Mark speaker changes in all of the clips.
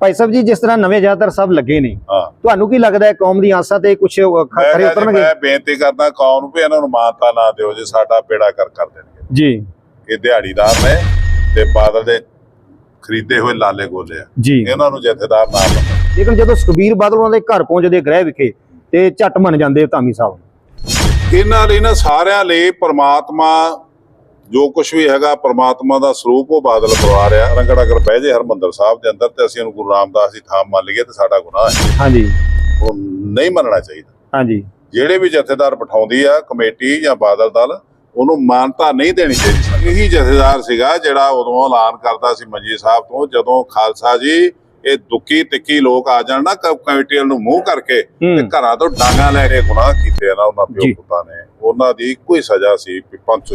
Speaker 1: ਭਾਈ ਸਾਹਿਬ ਜੀ ਜਿਸ ਤਰ੍ਹਾਂ ਨਵੇਂ ਜ਼ਿਆਦਾਤਰ ਸਭ ਲੱਗੇ ਨੇ ਤੁਹਾਨੂੰ ਕੀ ਲੱਗਦਾ ਹੈ ਕੌਮ ਦੀ ਆਸਾਂ ਤੇ ਕੁਝ ਖਰੇ ਉਤਰਨਗੇ?
Speaker 2: ਮੈਂ ਬੇਨਤੀ ਕਰਦਾ ਕੌਮ ਨੂੰ ਵੀ ਇਹਨਾਂ ਨੂੰ ਮਾਨਤਾ ਨਾ ਦਿਓ ਜੇ ਸਾਡਾ ਬੇੜਾ ਕਰ ਕਰ ਦੇਣਗੇ।
Speaker 1: ਜੀ।
Speaker 2: ਇਹ ਦਿਹਾੜੀਦਾਰ ਨੇ ਤੇ ਬਾਦਲ ਦੇ ਖਰੀਦੇ ਹੋਏ ਲਾਲੇ ਗੋਲੇ ਆ।
Speaker 1: ਜੀ।
Speaker 2: ਇਹਨਾਂ ਨੂੰ ਜਥੇਦਾਰ ਨਾ ਬਣਾਓ।
Speaker 1: ਲੇਕਿਨ ਜਦੋਂ ਸੁਖਬੀਰ ਬਾਦਲ ਉਹਨਾਂ ਦੇ ਘਰ ਪਹੁੰਚਦੇ ਗ੍ਰਹਿ ਵਿਖੇ ਤੇ ਝੱਟ ਮੰਨ ਜਾਂਦੇ ਧਾਮੀ ਸਾਹਿਬ।
Speaker 2: ਇਹਨਾਂ ਲਈ ਨਾ ਸਾਰਿਆਂ ਲਈ ਪ੍ਰਮਾਤਮਾ ਜੋ ਕੁਝ ਵੀ ਹੈਗਾ ਪ੍ਰਮਾਤਮਾ ਦਾ ਸਰੂਪ ਉਹ ਬਾਦਲ ਪਰਿਵਾਰ ਆ ਰੰਗੜਾ ਕਰ ਬਹਿ ਜੇ ਹਰਮੰਦਰ ਸਾਹਿਬ ਦੇ ਅੰਦਰ ਤੇ ਅਸੀਂ ਉਹਨੂੰ ਗੁਰੂ ਰਾਮਦਾਸ ਦੀ ਥਾਂ ਮੰਨ ਲਈਏ ਤੇ ਸਾਡਾ ਗੁਨਾਹ ਹੈ।
Speaker 1: ਹਾਂਜੀ।
Speaker 2: ਉਹ ਨਹੀਂ ਮੰਨਣਾ ਚਾਹੀਦਾ।
Speaker 1: ਹਾਂਜੀ।
Speaker 2: ਜਿਹੜੇ ਵੀ ਜਥੇਦਾਰ ਬਿਠਾਉਂਦੀ ਆ ਕਮੇਟੀ ਜਾਂ ਬਾਦਲ ਦਲ ਉਹਨੂੰ ਮਾਨਤਾ ਨਹੀਂ ਦੇਣੀ ਚਾਹੀਦੀ। ਇਹੀ ਜਥੇਦਾਰ ਸੀਗਾ ਜਿਹੜਾ ਉਦੋਂ ਐਲਾਨ ਕਰਦਾ ਸੀ ਮੰਜੀ ਸਾਹਿਬ ਤੋਂ ਜਦੋਂ ਖਾਲਸਾ ਜੀ ਇਹ ਦੁੱਕੀ ਤਿੱਕੀ ਲੋਕ ਆ ਜਾਣ ਨਾ ਕਮੇਟੀ ਨੂੰ ਮੂੰਹ ਕਰਕੇ ਤੇ ਘਰਾਂ ਤੋਂ ਡਾਂਗਾ ਲੈ ਕੇ ਗੁਨਾਹ ਕੀਤੇ ਆ ਨਾ ਉਹਨਾਂ। ਪਿਓ ਪੁੱਤਾਂ ਨੇ। ਉਹਨਾਂ ਦੀ ਹੀ ਸਜ਼ਾ ਸੀ ਵੀ ਪੰਜ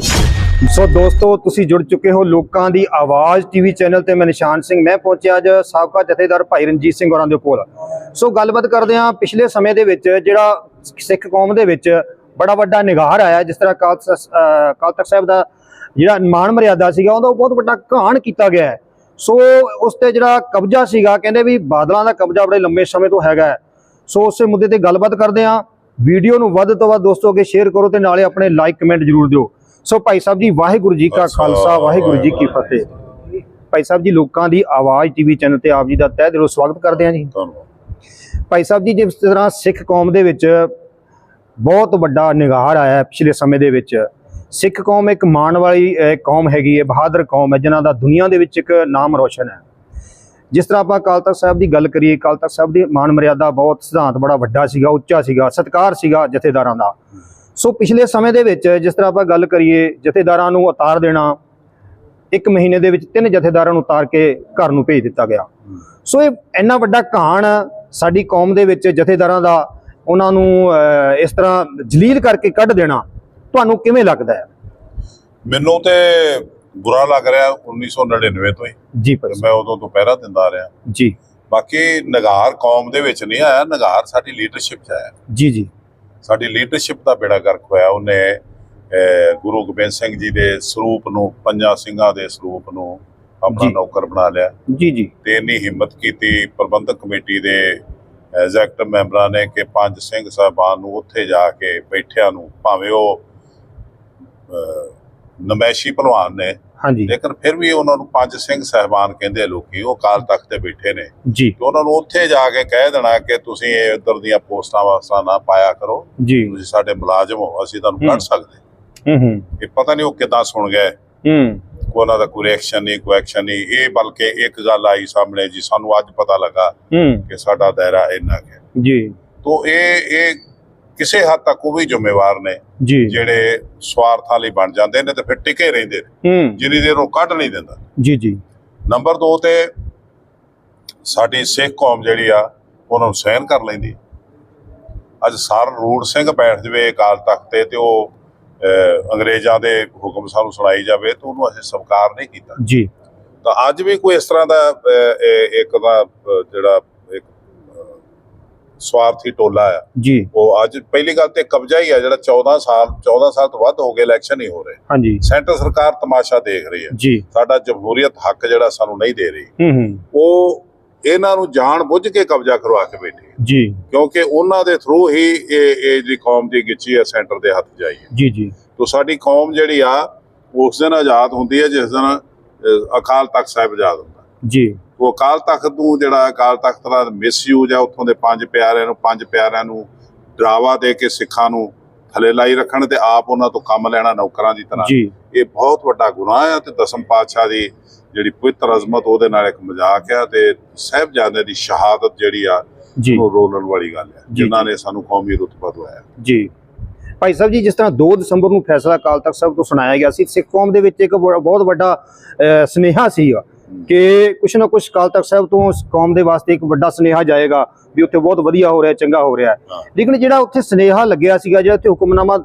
Speaker 2: ਸੋ
Speaker 1: ਦੋਸਤੋ, ਤੁਸੀਂ ਜੁੜ ਚੁੱਕੇ ਹੋ ਲੋਕਾਂ ਦੀ ਆਵਾਜ਼ ਟੀਵੀ ਚੈਨਲ ਤੇ। ਮੈਂ ਨਿਸ਼ਾਨ ਸਿੰਘ, ਮੈਂ ਪਹੁੰਚਿਆ ਅੱਜ ਸਾਬਕਾ ਜਥੇਦਾਰ ਭਾਈ ਰਣਜੀਤ ਸਿੰਘ ਹੋਰਾਂ ਦੇ ਕੋਲ। ਸੋ ਗੱਲਬਾਤ ਕਰਦੇ ਹਾਂ ਪਿਛਲੇ ਸਮੇਂ ਦੇ ਵਿੱਚ, ਜਿਹੜਾ ਸਿੱਖ ਕੌਮ ਦੇ ਵਿੱਚ ਬੜਾ ਵੱਡਾ ਨਿਗਾਰ ਆਇਆ, ਜਿਸ ਤਰ੍ਹਾਂ ਕਾਲ ਸ- ਤਖਤ ਸਾਹਿਬ ਦਾ ਜਿਹੜਾ ਮਾਣ ਮਰਿਆਦਾ ਸੀਗਾ, ਉਹਦਾ ਬਹੁਤ ਵੱਡਾ ਘਾਣ ਕੀਤਾ ਗਿਆ ਹੈ। ਸੋ ਉਸ ਤੇ ਜਿਹੜਾ ਕਬਜ਼ਾ ਸੀਗਾ, ਕਹਿੰਦੇ ਵੀ ਬਾਦਲਾਂ ਦਾ ਕਬਜ਼ਾ ਬੜੇ ਲੰਮੇ ਸਮੇਂ ਤੋਂ ਹੈਗਾ ਹੈ। ਸੋ ਉਸੇ ਮੁੱਦੇ ਤੇ ਗੱਲਬਾਤ ਕਰਦੇ ਹਾਂ। ਵੀਡੀਓ ਨੂੰ ਵੱਧ ਤੋਂ ਵੱਧ ਦੋਸਤੋ, ਅੱਗੇ ਸ਼ੇਅਰ ਕਰੋ ਤੇ ਨਾਲੇ ਆਪਣੇ ਲਾਈਕ ਕਮੈਂਟ ਜ਼ਰੂਰ ਦਿਓ। ਸੋ ਭਾਈ ਸਾਹਿਬ ਜੀ ਵਾਹਿਗੁਰੂ ਜੀ ਕਾ ਖਾਲਸਾ ਵਾਹਿਗੁਰੂ ਜੀ ਕੀ ਫਤਿਹ। ਭਾਈ ਸਾਹਿਬ ਜੀ ਲੋਕਾਂ ਦੀ ਆਵਾਜ਼ ਟੀਵੀ ਚੈਨਲ ਤੇ ਆਪ ਜੀ ਦਾ ਤਹਿ ਦਿਲੋਂ ਸਵਾਗਤ ਕਰਦੇ ਹਾਂ ਜੀ। ਭਾਈ ਸਾਹਿਬ ਜੀ ਜਿਸ ਤਰ੍ਹਾਂ ਸਿੱਖ ਕੌਮ ਦੇ ਵਿੱਚ ਬਹੁਤ ਵੱਡਾ ਨਿਗਾਰ ਆਇਆ ਹੈ ਪਿਛਲੇ ਸਮੇਂ ਦੇ ਵਿੱਚ। ਸਿੱਖ ਕੌਮ ਇੱਕ ਮਾਣ ਵਾਲੀ ਕੌਮ ਹੈਗੀ ਹੈ ਬਹਾਦਰ ਕੌਮ ਹੈ ਜਿਨ੍ਹਾਂ ਦਾ ਦੁਨੀਆ ਦੇ ਵਿੱਚ ਇੱਕ ਨਾਮ ਰੋਸ਼ਨ ਹੈ। ਜਿਸ ਤਰ੍ਹਾਂ ਆਪਾਂ ਅਕਾਲ ਤਖਤ ਸਾਹਿਬ ਦੀ ਗੱਲ ਕਰੀਏ ਅਕਾਲ ਤਖਤ ਸਾਹਿਬ ਦੀ ਮਾਣ ਮਰਿਆਦਾ ਬਹੁਤ ਸਿਧਾਂਤ ਬੜਾ ਵੱਡਾ ਸੀਗਾ ਉੱਚਾ ਸੀਗਾ ਸਤਿਕਾਰ ਸੀਗਾ ਜਥੇਦਾਰਾਂ ਦਾ। ਸੋ ਪਿਛਲੇ ਸਮੇਂ ਦੇ ਵਿੱਚ ਜਿਸ ਤਰ੍ਹਾਂ ਆਪਾਂ ਗੱਲ ਕਰੀਏ ਜਥੇਦਾਰਾਂ ਨੂੰ ਉਤਾਰ ਦੇਣਾ ਇੱਕ ਮਹੀਨੇ ਦੇ ਵਿੱਚ ਤਿੰਨ ਜਥੇਦਾਰਾਂ ਨੂੰ ਉਤਾਰ ਕੇ ਘਰ ਨੂੰ ਭੇਜ ਦਿੱਤਾ ਗਿਆ। ਸੋ ਇਹ ਇੰਨਾ ਵੱਡਾ ਕਹਾਣ ਸਾਡੀ ਕੌਮ ਦੇ ਵਿੱਚ ਜਥੇਦਾਰਾਂ ਦਾ ਉਹਨਾਂ ਨੂੰ ਇਸ ਤਰ੍ਹਾਂ ਜਲੀਲ ਕਰਕੇ ਕੱਢ ਦੇਣਾ ਤੁਹਾਨੂੰ ਕਿਵੇਂ ਲੱਗਦਾ ਹੈ?
Speaker 2: ਮੈਨੂੰ ਤੇ ਬੁਰਾ ਲੱਗ ਰਿਹਾ 1999 ਤੋਂ ਹੀ।
Speaker 1: ਜੀ ਭਾਈ
Speaker 2: ਮੈਂ ਉਦੋਂ ਤੋਂ ਪਹਿਰਾ ਦਿੰਦਾ ਰਿਹਾ।
Speaker 1: ਜੀ।
Speaker 2: ਬਾਕੀ ਨਗਾਰ ਕੌਮ ਦੇ ਵਿੱਚ ਨਹੀਂ ਆਇਆ ਨਗਾਰ ਸਾਡੀ ਲੀਡਰਸ਼ਿਪ 'ਚ ਆਇਆ।
Speaker 1: ਜੀ ਜੀ।
Speaker 2: ਸਾਡੀ ਲੀਡਰਸ਼ਿਪ ਦਾ ਬੇੜਾ ਗਰਕ ਹੋਇਆ। ਉਹਨੇ ਗੁਰੂ ਗੋਬਿੰਦ ਸਿੰਘ ਜੀ ਦੇ ਸਰੂਪ ਨੂੰ ਪੰਜਾਂ ਸਿੰਘਾਂ ਦੇ ਸਰੂਪ ਨੂੰ ਆਪਣਾ। ਨੌਕਰ ਬਣਾ ਲਿਆ।
Speaker 1: ਜੀ ਜੀ।
Speaker 2: ਤੇ ਇੰਨੀ ਹਿੰਮਤ ਕੀਤੀ ਪ੍ਰਬੰਧਕ ਕਮੇਟੀ ਦੇ ਐਗਜ਼ੈਕਟਿਵ ਮੈਂਬਰਾਂ ਨੇ ਕਿ ਪੰਜ ਸਿੰਘ ਸਾਹਿਬਾਨ ਨੂੰ ਉੱਥੇ ਜਾ ਕੇ ਬੈਠਿਆਂ ਨੂੰ ਭਾਵੇਂ ਉਹ ਨਮੈਸ਼ੀ ਭਲਵਾਨ ਨੇ।
Speaker 1: ਹਾਂਜੀ।
Speaker 2: ਲੇਕਿਨ ਫਿਰ ਵੀ ਉਹਨਾਂ ਨੂੰ ਪੰਜ ਸਿੰਘ ਸਾਹਿਬਾਨ ਕਹਿੰਦੇ ਲੋਕੀ ਉਹ ਕਾਲ ਤਖਤ ਤੇ ਬੈਠੇ ਨੇ।
Speaker 1: ਜੀ।
Speaker 2: ਤੇ ਉਹਨਾਂ ਨੂੰ ਉੱਥੇ ਜਾ ਕੇ ਕਹਿ ਦੇਣਾ ਕਿ ਤੁਸੀਂ ਇਹ ਉਧਰ ਦੀਆਂ ਪੋਸਟਾਂ ਵਾਸਤਾ ਨਾ ਪਾਇਆ ਕਰੋ।
Speaker 1: ਜੀ।
Speaker 2: ਤੁਸੀਂ ਸਾਡੇ ਮੁਲਾਜ਼ਮ ਹੋ ਅਸੀਂ ਤੁਹਾਨੂੰ। ਕੱਢ ਸਕਦੇ।
Speaker 1: ਹੂੰ ਹੂੰ।
Speaker 2: ਇਹ ਪਤਾ ਨਹੀਂ ਉਹ ਕਿੱਦਾਂ ਸੁਣ ਗਏ।
Speaker 1: ਹੂੰ।
Speaker 2: ਉਹਨਾਂ ਦਾ ਕੋਈ ਰਿਐਕਸ਼ਨ ਨਹੀਂ ਕੋਈ ਐਕਸ਼ਨ ਨਹੀਂ। ਇਹ ਬਲਕਿ ਇੱਕ ਗੱਲ ਆਈ ਸਾਹਮਣੇ ਜੀ ਸਾਨੂੰ ਅੱਜ ਪਤਾ ਲੱਗਾ
Speaker 1: ਹੂੰ।
Speaker 2: ਕਿ ਸਾਡਾ ਦਾਇਰਾ ਇੰਨਾ ਹੈ।
Speaker 1: ਜੀ।
Speaker 2: ਤੋਂ ਇਹ ਇਹ ਕਿਸੇ ਹੱਦ ਤੱਕ ਉਹ ਵੀ ਜ਼ਿੰਮੇਵਾਰ ਨੇ ਜਿਹੜੇ ਸਵਾਰਥਾਂ ਲਈ ਬਣ ਜਾਂਦੇ ਨੇ ਤੇ ਫਿਰ ਟਿਕੇ ਰਹਿੰਦੇ ਨੇ ਜਿੰਨੀ ਦੇਰ ਉਹ ਕੱਢ ਨਹੀਂ ਦਿੰਦਾ।
Speaker 1: ਜੀ ਜੀ।
Speaker 2: ਨੰਬਰ 2 ਤੇ ਸਾਡੀ ਸਿੱਖ ਕੌਮ ਜਿਹੜੀ ਆ ਉਹਨਾਂ ਨੂੰ ਸਹਿਨ ਕਰ ਲੈਂਦੀ ਅੱਜ ਸਰ ਰੂੜ ਸਿੰਘ ਬੈਠ ਜਵੇ ਅਕਾਲ ਤਖਤ ਤੇ ਤੇ ਉਹ ਅੰਗਰੇਜ਼ਾਂ ਦੇ ਹੁਕਮ ਸਾਨੂੰ ਸੁਣਾਈ ਜਾਵੇ ਤਾਂ ਉਹਨੂੰ ਅਸੀਂ ਸਵੀਕਾਰ ਨਹੀਂ ਕੀਤਾ।
Speaker 1: ਜੀ।
Speaker 2: ਤਾਂ ਅੱਜ ਵੀ ਕੋਈ ਇਸ ਤਰ੍ਹਾਂ ਦਾ ਇੱਕ ਦਾ ਜਿਹੜਾ ਸਵਾਰਥੀ ਟੋਲਾ ਆ।
Speaker 1: ਜੀ।
Speaker 2: ਉਹ ਅੱਜ ਪਹਿਲੀ ਗੱਲ ਤੇ ਕਬਜ਼ਾ ਹੀ ਆ ਜਿਹੜਾ 14 ਸਾਲ 14 ਸਾਲ ਤੋਂ ਵੱਧ ਹੋ ਗਏ ਇਲੈਕਸ਼ਨ ਨਹੀਂ ਹੋ ਰਹੇ।
Speaker 1: ਹਾਂਜੀ।
Speaker 2: ਸੈਂਟਰ ਸਰਕਾਰ ਤਮਾਸ਼ਾ ਦੇਖ ਰਹੀ ਹੈ।
Speaker 1: ਜੀ।
Speaker 2: ਸਾਡਾ ਜਮਹੂਰੀਅਤ ਹੱਕ ਜਿਹੜਾ ਸਾਨੂੰ ਨਹੀਂ ਦੇ ਰਹੀ।
Speaker 1: ਹੂੰ ਹੂੰ।
Speaker 2: ਉਹ ਇਹਨਾਂ ਨੂੰ ਜਾਣ ਬੁੱਝ ਕੇ ਕਬਜ਼ਾ ਕਰਵਾ ਕੇ ਬੈਠੇ।
Speaker 1: ਜੀ।
Speaker 2: ਕਿਉਂਕਿ ਉਹਨਾਂ ਦੇ ਥਰੂ ਹੀ ਇਹ ਇਹ ਜਿਹੜੀ ਕੌਮ ਦੀ ਗਿੱਚੀ ਹੈ ਸੈਂਟਰ ਦੇ ਹੱਥ ਜਾਈ ਹੈ।
Speaker 1: ਜੀ ਜੀ।
Speaker 2: ਤੋਂ ਸਾਡੀ ਕੌਮ ਜਿਹੜੀ ਆ ਉਸ ਦਿਨ ਆਜ਼ਾਦ ਹੁੰਦੀ ਹੈ ਜਿਸ ਦਿਨ ਅਕਾਲ ਤਖਤ ਸਾਹਿਬ ਆਜ਼ਾਦ ਹੁੰਦਾ।
Speaker 1: ਜੀ।
Speaker 2: ਉਹ ਅਕਾਲ ਤਖਤ ਨੂੰ ਜਿਹੜਾ ਅਕਾਲ ਤਖਤ ਦਾ ਮਿਸਯੂਜ ਆ ਉੱਥੋਂ ਦੇ ਪੰਜ ਪਿਆਰਿਆਂ ਨੂੰ ਪੰਜ ਪਿਆਰਿਆਂ ਨੂੰ ਡਰਾਵਾ ਦੇ ਕੇ ਸਿੱਖਾਂ ਨੂੰ ਥੱਲੇ ਲਾਈ ਰੱਖਣ ਤੇ ਆਪ ਉਹਨਾਂ ਤੋਂ ਕੰਮ ਲੈਣਾ ਨੌਕਰਾਂ ਦੀ ਤਰ੍ਹਾਂ। ਇਹ ਬਹੁਤ ਵੱਡਾ ਗੁਨਾਹ ਆ ਤੇ ਦਸਮ ਪਾਤਸ਼ਾਹ ਦੀ ਜਿਹੜੀ ਪਵਿੱਤਰ ਅਜ਼ਮਤ ਉਹਦੇ ਨਾਲ ਇੱਕ ਮਜ਼ਾਕ ਆ ਤੇ ਸਾਹਿਬਜ਼ਾਦੇ ਦੀ ਸ਼ਹਾਦਤ ਜਿਹੜੀ ਆ ਉਹ ਰੋਲਣ ਵਾਲੀ ਗੱਲ ਹੈ
Speaker 1: ਜੀ,
Speaker 2: ਜਿਨ੍ਹਾਂ। ਨੇ ਸਾਨੂੰ ਕੌਮੀ ਰੁਤਬਾ ਦਵਾਇਆ।
Speaker 1: ਜੀ। ਭਾਈ ਸਾਹਿਬ ਜੀ ਜਿਸ ਤਰ੍ਹਾਂ 2 ਦਸੰਬਰ ਨੂੰ ਫੈਸਲਾ ਅਕਾਲ ਤਖਤ ਸਾਹਿਬ ਤੋਂ ਸੁਣਾਇਆ ਗਿਆ ਸੀ ਸਿੱਖ ਕੌਮ ਦੇ ਵਿੱਚ ਇੱਕ ਬਹੁਤ ਵੱਡਾ ਸੁਨੇਹਾ ਸੀ ਕਿ ਕੁਛ ਨਾ ਕੁਛ ਅਕਾਲ ਤਖਤ ਸਾਹਿਬ ਤੋਂ ਉਸ ਕੌਮ ਦੇ ਵਾਸਤੇ ਇੱਕ ਵੱਡਾ ਸੁਨੇਹਾ ਜਾਏਗਾ ਵੀ ਉੱਥੇ ਬਹੁਤ ਵਧੀਆ ਹੋ ਰਿਹਾ ਚੰਗਾ ਹੋ ਰਿਹਾ। ਲੇਕਿਨ ਜਿਹੜਾ ਉੱਥੇ ਸੁਨੇਹਾ ਲੱਗਿਆ ਸੀਗਾ ਜਿਹੜਾ ਉੱਥੇ ਹੁਕਮਨਾਮਾ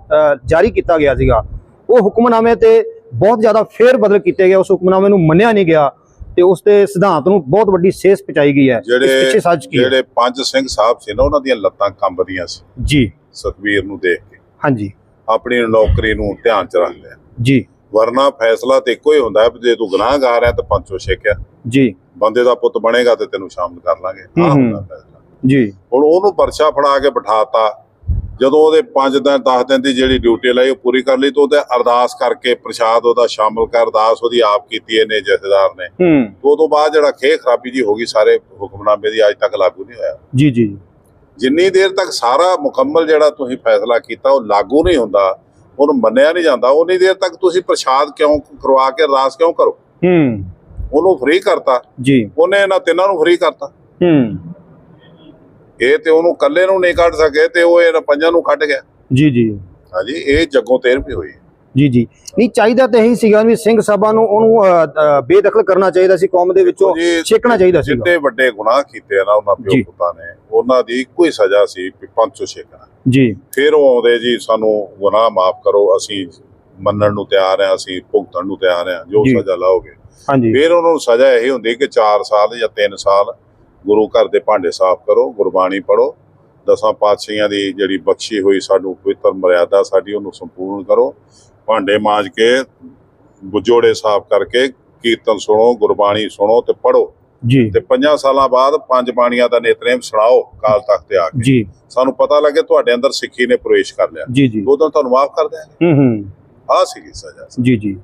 Speaker 1: ਜਾਰੀ ਕੀਤਾ ਗਿਆ ਸੀਗਾ ਉਹ ਹੁਕਮਨਾਮੇ ਤੇ ਬਹੁਤ ਜ਼ਿਆਦਾ ਫੇਰ ਬਦਲ ਕੀਤੇ ਗਏ ਉਸ ਹੁਕਮਨਾਮੇ ਨੂੰ ਮੰਨਿਆ ਨਹੀਂ ਗਿਆ ਤੇ ਉਸ ਤੇ ਸਿਧਾਂਤ ਨੂੰ ਬਹੁਤ ਵੱਡੀ ਸੇਸ ਪਹੁੰਚਾਈ ਗਈ ਹੈ ਇਸ ਪਿੱਛੇ ਸੱਚ ਕੀ?
Speaker 2: ਜਿਹੜੇ ਪੰਜ ਸਿੰਘ ਸਾਹਿਬ ਸੀ ਨਾ ਉਹਨਾਂ ਦੀਆਂ ਲੱਤਾਂ ਕੰਬਦੀਆਂ ਸੀ।
Speaker 1: ਜੀ।
Speaker 2: ਸੁਖਬੀਰ ਨੂੰ ਦੇਖ ਕੇ।
Speaker 1: ਹਾਂਜੀ।
Speaker 2: ਆਪਣੀ ਨੌਕਰੀ ਨੂੰ ਧਿਆਨ ਚ ਰੱਖ ਲਿਆ
Speaker 1: ਜੀ।
Speaker 2: ਵਰਨਾ ਫੈਸਲਾ ਤੇ ਇੱਕੋ ਹੀ ਹੁੰਦਾ ਹੈ ਜੇ ਤੂੰ ਗੁਨਾਹਗਾਰ ਹੈ ਤਾਂ ਪੰਚੋ ਛੇਕਿਆ
Speaker 1: ਜੀ।
Speaker 2: ਬੰਦੇ ਦਾ ਪੁੱਤ ਬਣੇਗਾ ਤੇ ਤੈਨੂੰ ਸ਼ਾਮਲ ਕਰ ਲਾਂਗੇ। ਆਹ। ਹੁੰਦਾ ਫੈਸਲਾ।
Speaker 1: ਜੀ।
Speaker 2: ਹੁਣ ਉਹਨੂੰ ਪਰਚਾ ਫੜਾ ਕੇ ਬਿਠਾਤਾ ਜਦੋਂ ਉਹਦੇ 5 ਦਿਨ 10 ਦਿਨ ਦੀ ਜਿਹੜੀ ਡਿਊਟੀ ਲਈ ਉਹ ਪੂਰੀ ਕਰ ਲਈ ਤਾਂ ਉਹਦੇ ਅਰਦਾਸ ਕਰਕੇ ਪ੍ਰਸ਼ਾਦ ਉਹਦਾ ਸ਼ਾਮਲ ਕਰ ਅਰਦਾਸ ਉਹਦੀ ਆਪ ਕੀਤੀ ਇਹਨੇ ਜਥੇਦਾਰ ਨੇ।
Speaker 1: ਹੂੰ।
Speaker 2: ਤੇ ਉਦੋਂ ਬਾਅਦ ਜਿਹੜਾ ਖੇ ਖਰਾਬੀ ਜੀ ਹੋ ਗਈ ਸਾਰੇ ਹੁਕਮਨਾਮੇ ਦੀ ਅੱਜ ਤੱਕ ਲਾਗੂ ਨਹੀਂ ਹੋਇਆ।
Speaker 1: ਜੀ ਜੀ।
Speaker 2: ਜਿੰਨੀ ਦੇਰ ਤੱਕ ਸਾਰਾ ਮੁਕੰਮਲ ਜਿਹੜਾ ਤੁਸੀਂ ਫੈਸਲਾ ਕੀਤਾ ਉਹ ਲਾਗੂ ਨਹੀਂ ਹੁੰਦਾ ਉਹਨੂੰ ਮੰਨਿਆ ਨਹੀਂ ਜਾਂਦਾ ਉਨੀ ਦੇਰ ਤੱਕ ਤੁਸੀਂ ਪ੍ਰਸ਼ਾਦ ਕਿਉਂ ਕਰਵਾ ਕੇ ਅਰਦਾਸ ਕਿਉਂ ਕਰੋ?
Speaker 1: ਹੂੰ।
Speaker 2: ਉਹਨੂੰ ਫ੍ਰੀ ਕਰਤਾ।
Speaker 1: ਜੀ।
Speaker 2: ਉਹਨੇ ਇਹਨਾਂ ਤਿੰਨਾਂ ਨੂੰ ਫ੍ਰੀ ਕਰਤਾ।
Speaker 1: ਹੂੰ।
Speaker 2: ਇਹ ਤੇ ਉਹਨੂੰ ਇਕੱਲੇ ਨੂੰ ਨਹੀਂ ਕੱਢ ਸਕੇ ਤੇ ਉਹ ਇਹਨਾਂ ਪੰਜਾਂ ਨੂੰ ਕੱਢ ਗਿਆ।
Speaker 1: ਜੀ ਜੀ।
Speaker 2: ਹਾਂਜੀ ਇਹ ਜੱਗੋਂ ਤੇਰ ਵੀ ਹੋਈ
Speaker 1: ਜੀ ਜੀ। ਨਹੀਂ ਚਾਹੀਦਾ ਤਾਂ ਇਹੀ ਸੀਗਾ ਵੀ ਸਿੰਘ ਸਭਾ ਨੂੰ ਉਹਨੂੰ ਬੇਦਖਲ ਕਰਨਾ ਚਾਹੀਦਾ ਸੀ ਕੌਮ ਦੇ ਵਿੱਚੋਂ
Speaker 2: ਜੀ,
Speaker 1: ਛੇਕਣਾ ਚਾਹੀਦਾ ਸੀਗਾ।
Speaker 2: ਜਿੱਤੇ ਵੱਡੇ ਗੁਨਾਹ ਕੀਤੇ ਆ ਨਾ ਉਹਨਾਂ
Speaker 1: ਜੀ।
Speaker 2: ਪਿਓ ਪੁੱਤਾਂ ਨੇ ਉਹਨਾਂ ਦੀ ਇੱਕੋ ਹੀ ਸਜ਼ਾ ਸੀ ਵੀ ਪੰਚੋ ਛੇਕਣਾ।
Speaker 1: ਜੀ।
Speaker 2: ਫਿਰ ਉਹ ਆਉਂਦੇ ਜੀ ਸਾਨੂੰ ਗੁਨਾਹ ਮਾਫ ਕਰੋ ਅਸੀਂ ਮੰਨਣ ਨੂੰ ਤਿਆਰ ਹਾਂ ਅਸੀਂ ਭੁਗਤਣ ਨੂੰ ਤਿਆਰ ਹਾਂ ਜੋ। ਸਜ਼ਾ ਲਾਓਗੇ।
Speaker 1: ਹਾਂਜੀ।
Speaker 2: ਫਿਰ ਉਹਨਾਂ ਨੂੰ ਸਜ਼ਾ ਇਹ ਹੁੰਦੀ ਕਿ 4 ਸਾਲ ਜਾਂ 3 ਸਾਲ ਗੁਰੂ ਘਰ ਦੇ ਭਾਂਡੇ ਸਾਫ਼ ਕਰੋ ਗੁਰਬਾਣੀ ਪੜੋ ਦਸਾਂ ਪਾਤਸ਼ਾਹੀਆਂ ਦੀ ਜਿਹੜੀ ਬਖਸ਼ੀ ਹੋਈ ਸਾਨੂੰ ਪਵਿੱਤਰ ਮਰਿਆਦਾ ਸਾਡੀ ਉਹਨੂੰ ਸੰਪੂਰਨ ਕਰੋ। ਭਾਂਡੇ ਮਾਂਜ ਕੇ ਬੁਜੋੜੇ ਸਾਫ਼ ਕਰਕੇ ਕੀਰਤਨ ਸੁਣੋ ਗੁਰਬਾਣੀ ਸੁਣੋ ਤੇ ਪੜੋ
Speaker 1: ਜੀ।
Speaker 2: ਤੇ ਪੰਜਾਂ ਸਾਲਾਂ ਬਾਅਦ ਪੰਜ ਬਾਣੀਆਂ ਦਾ ਨਿਤਨੇਮ ਸੁਣਾਓ ਕਾਲ ਤਖਤ ਤੇ ਆ ਕੇ।
Speaker 1: ਜੀ।
Speaker 2: ਸਾਨੂੰ ਪਤਾ ਲੱਗੇ ਤੁਹਾਡੇ ਅੰਦਰ ਸਿੱਖੀ ਨੇ ਪ੍ਰਵੇਸ਼ ਕਰ ਲਿਆ।
Speaker 1: ਜੀ ਜੀ।
Speaker 2: ਉਦੋਂ ਤੁਹਾਨੂੰ ਮਾਫ ਕਰ ਦਿਆਂਗੇ।
Speaker 1: ਹੂੰ ਹੂੰ।
Speaker 2: ਆਹ ਸੀਗੀ ਸਜ਼ਾ।
Speaker 1: ਜੀ ਜੀ।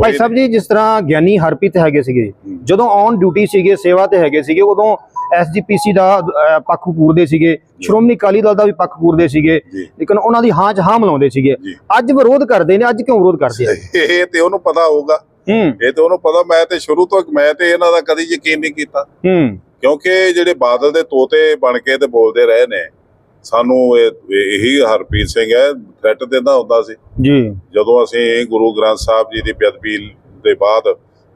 Speaker 1: ਭਾਈ ਸਾਹਿਬ ਜੀ ਜਿਸ ਤਰ੍ਹਾਂ ਗਿਆਨੀ ਹਰਪ੍ਰੀਤ ਹੈਗੇ ਸੀਗੇ। ਜਦੋਂ ਔਨ ਡਿਊਟੀ ਸੀਗੇ ਸੇਵਾ ਤੇ ਹੈਗੇ ਸੀਗੇ ਉਦੋਂ ਐਸਜੀਪੀਸੀ ਦਾ ਪੱਖ ਪੂਰਦੇ ਸੀਗੇ ਸ਼੍ਰੋਮਣੀ ਅਕਾਲੀ ਦਲ ਦਾ ਵੀ ਪੱਖ ਪੂਰਦੇ ਸੀਗੇ ਲੇਕਿਨ ਉਹਨਾਂ ਦੀ ਹਾਂ ਚ ਹਾਂ ਮਿਲਾਉਂਦੇ ਸੀਗੇ। ਅੱਜ ਵਿਰੋਧ ਕਰਦੇ ਨੇ ਅੱਜ ਕਿਉਂ ਵਿਰੋਧ ਕਰਦੇ ਆ?
Speaker 2: ਇਹ ਤੇ ਉਹਨੂੰ ਪਤਾ ਹੋਊਗਾ। ਇਹ ਤੇ ਉਹਨੂੰ ਪਤਾ ਮੈਂ ਤੇ ਸ਼ੁਰੂ ਤੋਂ ਮੈਂ ਤੇ ਇਹਨਾਂ ਦਾ ਕਦੀ ਯਕੀਨ ਨਹੀਂ ਕੀਤਾ।
Speaker 1: ਹੂੰ।
Speaker 2: ਕਿਉਂਕਿ ਜਿਹੜੇ ਬਾਦਲ ਦੇ ਤੋਤੇ ਬਣ ਕੇ ਤੇ ਬੋਲਦੇ ਰਹੇ ਨੇ ਸਾਨੂੰ ਇਹ ਇਹੀ ਹਰਪ੍ਰੀਤ ਸਿੰਘ ਹੈ ਥ੍ਰੈਟ ਦਿੰਦਾ ਹੁੰਦਾ ਸੀ।
Speaker 1: ਜੀ।
Speaker 2: ਜਦੋਂ ਅਸੀਂ ਗੁਰੂ ਗ੍ਰੰਥ ਸਾਹਿਬ ਜੀ ਦੀ ਬੇਅਦਬੀ ਦੇ ਬਾਅਦ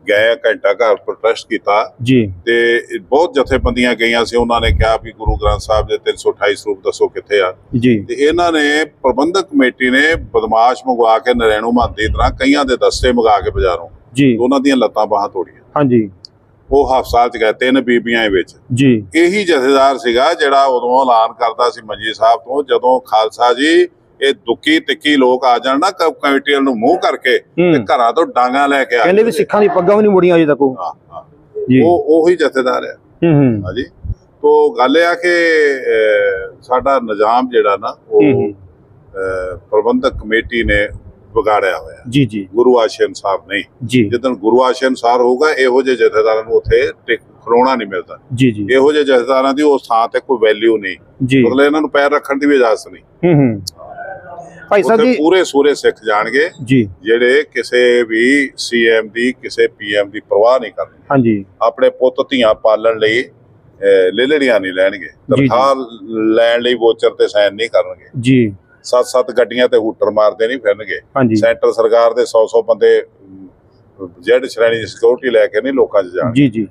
Speaker 2: ਗਏ ਘੰਟਾ ਘਰ ਪ੍ਰੋਟੈਸਟ ਕੀਤਾ
Speaker 1: ਜੀ।
Speaker 2: ਤੇ ਬਹੁਤ ਜਥੇਬੰਦੀਆਂ ਗਈਆਂ ਸੀ। ਉਹਨਾਂ ਨੇ ਕਿਹਾ ਵੀ ਗੁਰੂ ਗ੍ਰੰਥ ਸਾਹਿਬ ਦੇ 328 ਸਰੂਪ ਦੱਸੋ ਕਿੱਥੇ ਆ।
Speaker 1: ਜੀ।
Speaker 2: ਤੇ ਇਹਨਾਂ ਨੇ ਪ੍ਰਬੰਧਕ ਕਮੇਟੀ ਨੇ ਬਦਮਾਸ਼ ਮੰਗਵਾ ਕੇ ਨਰੈਣੂ ਮਹੰਤੀ ਤਰ੍ਹਾਂ ਕਈਆਂ ਦੇ ਦਸਤੇ ਮੰਗਾ ਕੇ ਬਾਜ਼ਾਰੋਂ
Speaker 1: ਜੀ।
Speaker 2: ਉਹਨਾਂ ਦੀਆਂ ਲੱਤਾਂ ਬਾਹਾਂ ਤੋੜੀਆਂ।
Speaker 1: ਹਾਂਜੀ।
Speaker 2: ਉਹ ਹਫਸਾਲ ਚ ਗਏ ਤਿੰਨ ਬੀਬੀਆਂ ਵਿੱਚ।
Speaker 1: ਜੀ।
Speaker 2: ਇਹੀ ਜਥੇਦਾਰ ਸੀਗਾ ਜਿਹੜਾ ਉਦੋਂ ਐਲਾਨ ਕਰਦਾ ਸੀ ਮੰਜੀ ਸਾਹਿਬ ਤੋਂ ਜਦੋਂ ਖਾਲਸਾ ਜੀ ਇਹ ਦੁੱਕੀ ਤਿੱਕੀ ਲੋਕ ਆ ਜਾਣ ਨਾ ਕਮੇਟੀਆਂ ਨੂੰ ਮੂੰਹ ਕਰਕੇ ਤੇ ਘਰਾਂ ਤੋਂ ਡਾਂਗਾ ਲੈ ਕੇ ਆ
Speaker 1: ਕਹਿੰਦੇ ਵੀ। ਸਿੱਖਾਂ ਦੀ ਪੱਗਾਂ ਵੀ ਨਹੀਂ ਮੁੜੀਆਂ ਅਜੇ ਤੱਕ ਉਹ।
Speaker 2: ਉਹ ਉਹੀ ਜਥੇਦਾਰ ਹੈ
Speaker 1: ਹੂੰ ਹੂੰ।
Speaker 2: ਹਾਂਜੀ। ਤੋਂ ਗੱਲ ਇਹ ਆ ਕਿ ਸਾਡਾ ਨਿਜ਼ਾਮ ਜਿਹੜਾ ਨਾ ਉਹ ਪ੍ਰਬੰਧਕ ਕਮੇਟੀ ਨੇ ਵਿਗਾੜਿਆ ਹੋਇਆ।
Speaker 1: ਜੀ ਜੀ।
Speaker 2: ਗੁਰੂ ਆਸ਼ੇ ਅਨੁਸਾਰ ਨਹੀਂ।
Speaker 1: ਜੀ।
Speaker 2: ਜਿੱਦਣ ਗੁਰੂ ਆਸ਼ੇ ਅਨੁਸਾਰ ਹੋਊਗਾ ਇਹੋ ਜਿਹੇ ਜਥੇਦਾਰਾਂ ਨੂੰ ਉੱਥੇ ਖਲੋਣਾ ਨਹੀਂ ਮਿਲਦਾ।
Speaker 1: ਜੀ ਜੀ।
Speaker 2: ਇਹੋ ਜਿਹੇ ਜਥੇਦਾਰਾਂ ਦੀ ਉਸ ਥਾਂ ਤੇ ਕੋਈ ਵੈਲਿਊ ਨਹੀਂ।
Speaker 1: ਜੀ।
Speaker 2: ਮਤਲਬ ਇਹਨਾਂ ਨੂੰ ਪੈਰ ਰੱਖਣ ਦੀ ਵੀ ਇਜਾਜ਼ਤ ਨਹੀਂ।
Speaker 1: ਹੂੰ ਹੂੰ। ਭਾਈ ਸਾਹਿਬ ਜੀ।
Speaker 2: ਪੂਰੇ ਸੂਰੇ ਸਿੱਖ ਜਾਣਗੇ।
Speaker 1: ਜੀ।
Speaker 2: ਜਿਹੜੇ ਕਿਸੇ ਵੀ ਸੀਐਮ ਦੀ ਕਿਸੇ ਪੀਐਮ ਦੀ ਪਰਵਾਹ ਨਹੀਂ ਕਰਦੇ
Speaker 1: ਹਾਂਜੀ।
Speaker 2: ਆਪਣੇ ਪੁੱਤ ਧੀਆਂ ਪਾਲਣ ਲਈ ਲੇਲੜੀਆਂ ਨਹੀਂ ਲੈਣਗੇ। ਤਨਖਾਹ ਲੈਣ ਲਈ ਵੋਚਰ ਤੇ ਸਾਈਨ ਨਹੀਂ ਕਰਨਗੇ।
Speaker 1: ਜੀ।
Speaker 2: ਸੱਤ ਸੱਤ ਗੱਡੀਆਂ ਤੇ ਹੂਟਰ ਮਾਰਦੇ ਨਹੀਂ ਫਿਰਨਗੇ। ਸੈਂਟਰ ਸਰਕਾਰ ਦੇ 100 100 ਬੰਦੇ ਜੈਡ ਸ਼੍ਰੇਣੀ ਦੀ ਸਿਕਿਉਰਿਟੀ ਲੈ ਕੇ ਨਹੀਂ ਲੋਕਾਂ 'ਚ ਜਾਣ
Speaker 1: ਜੀ ਜੀ।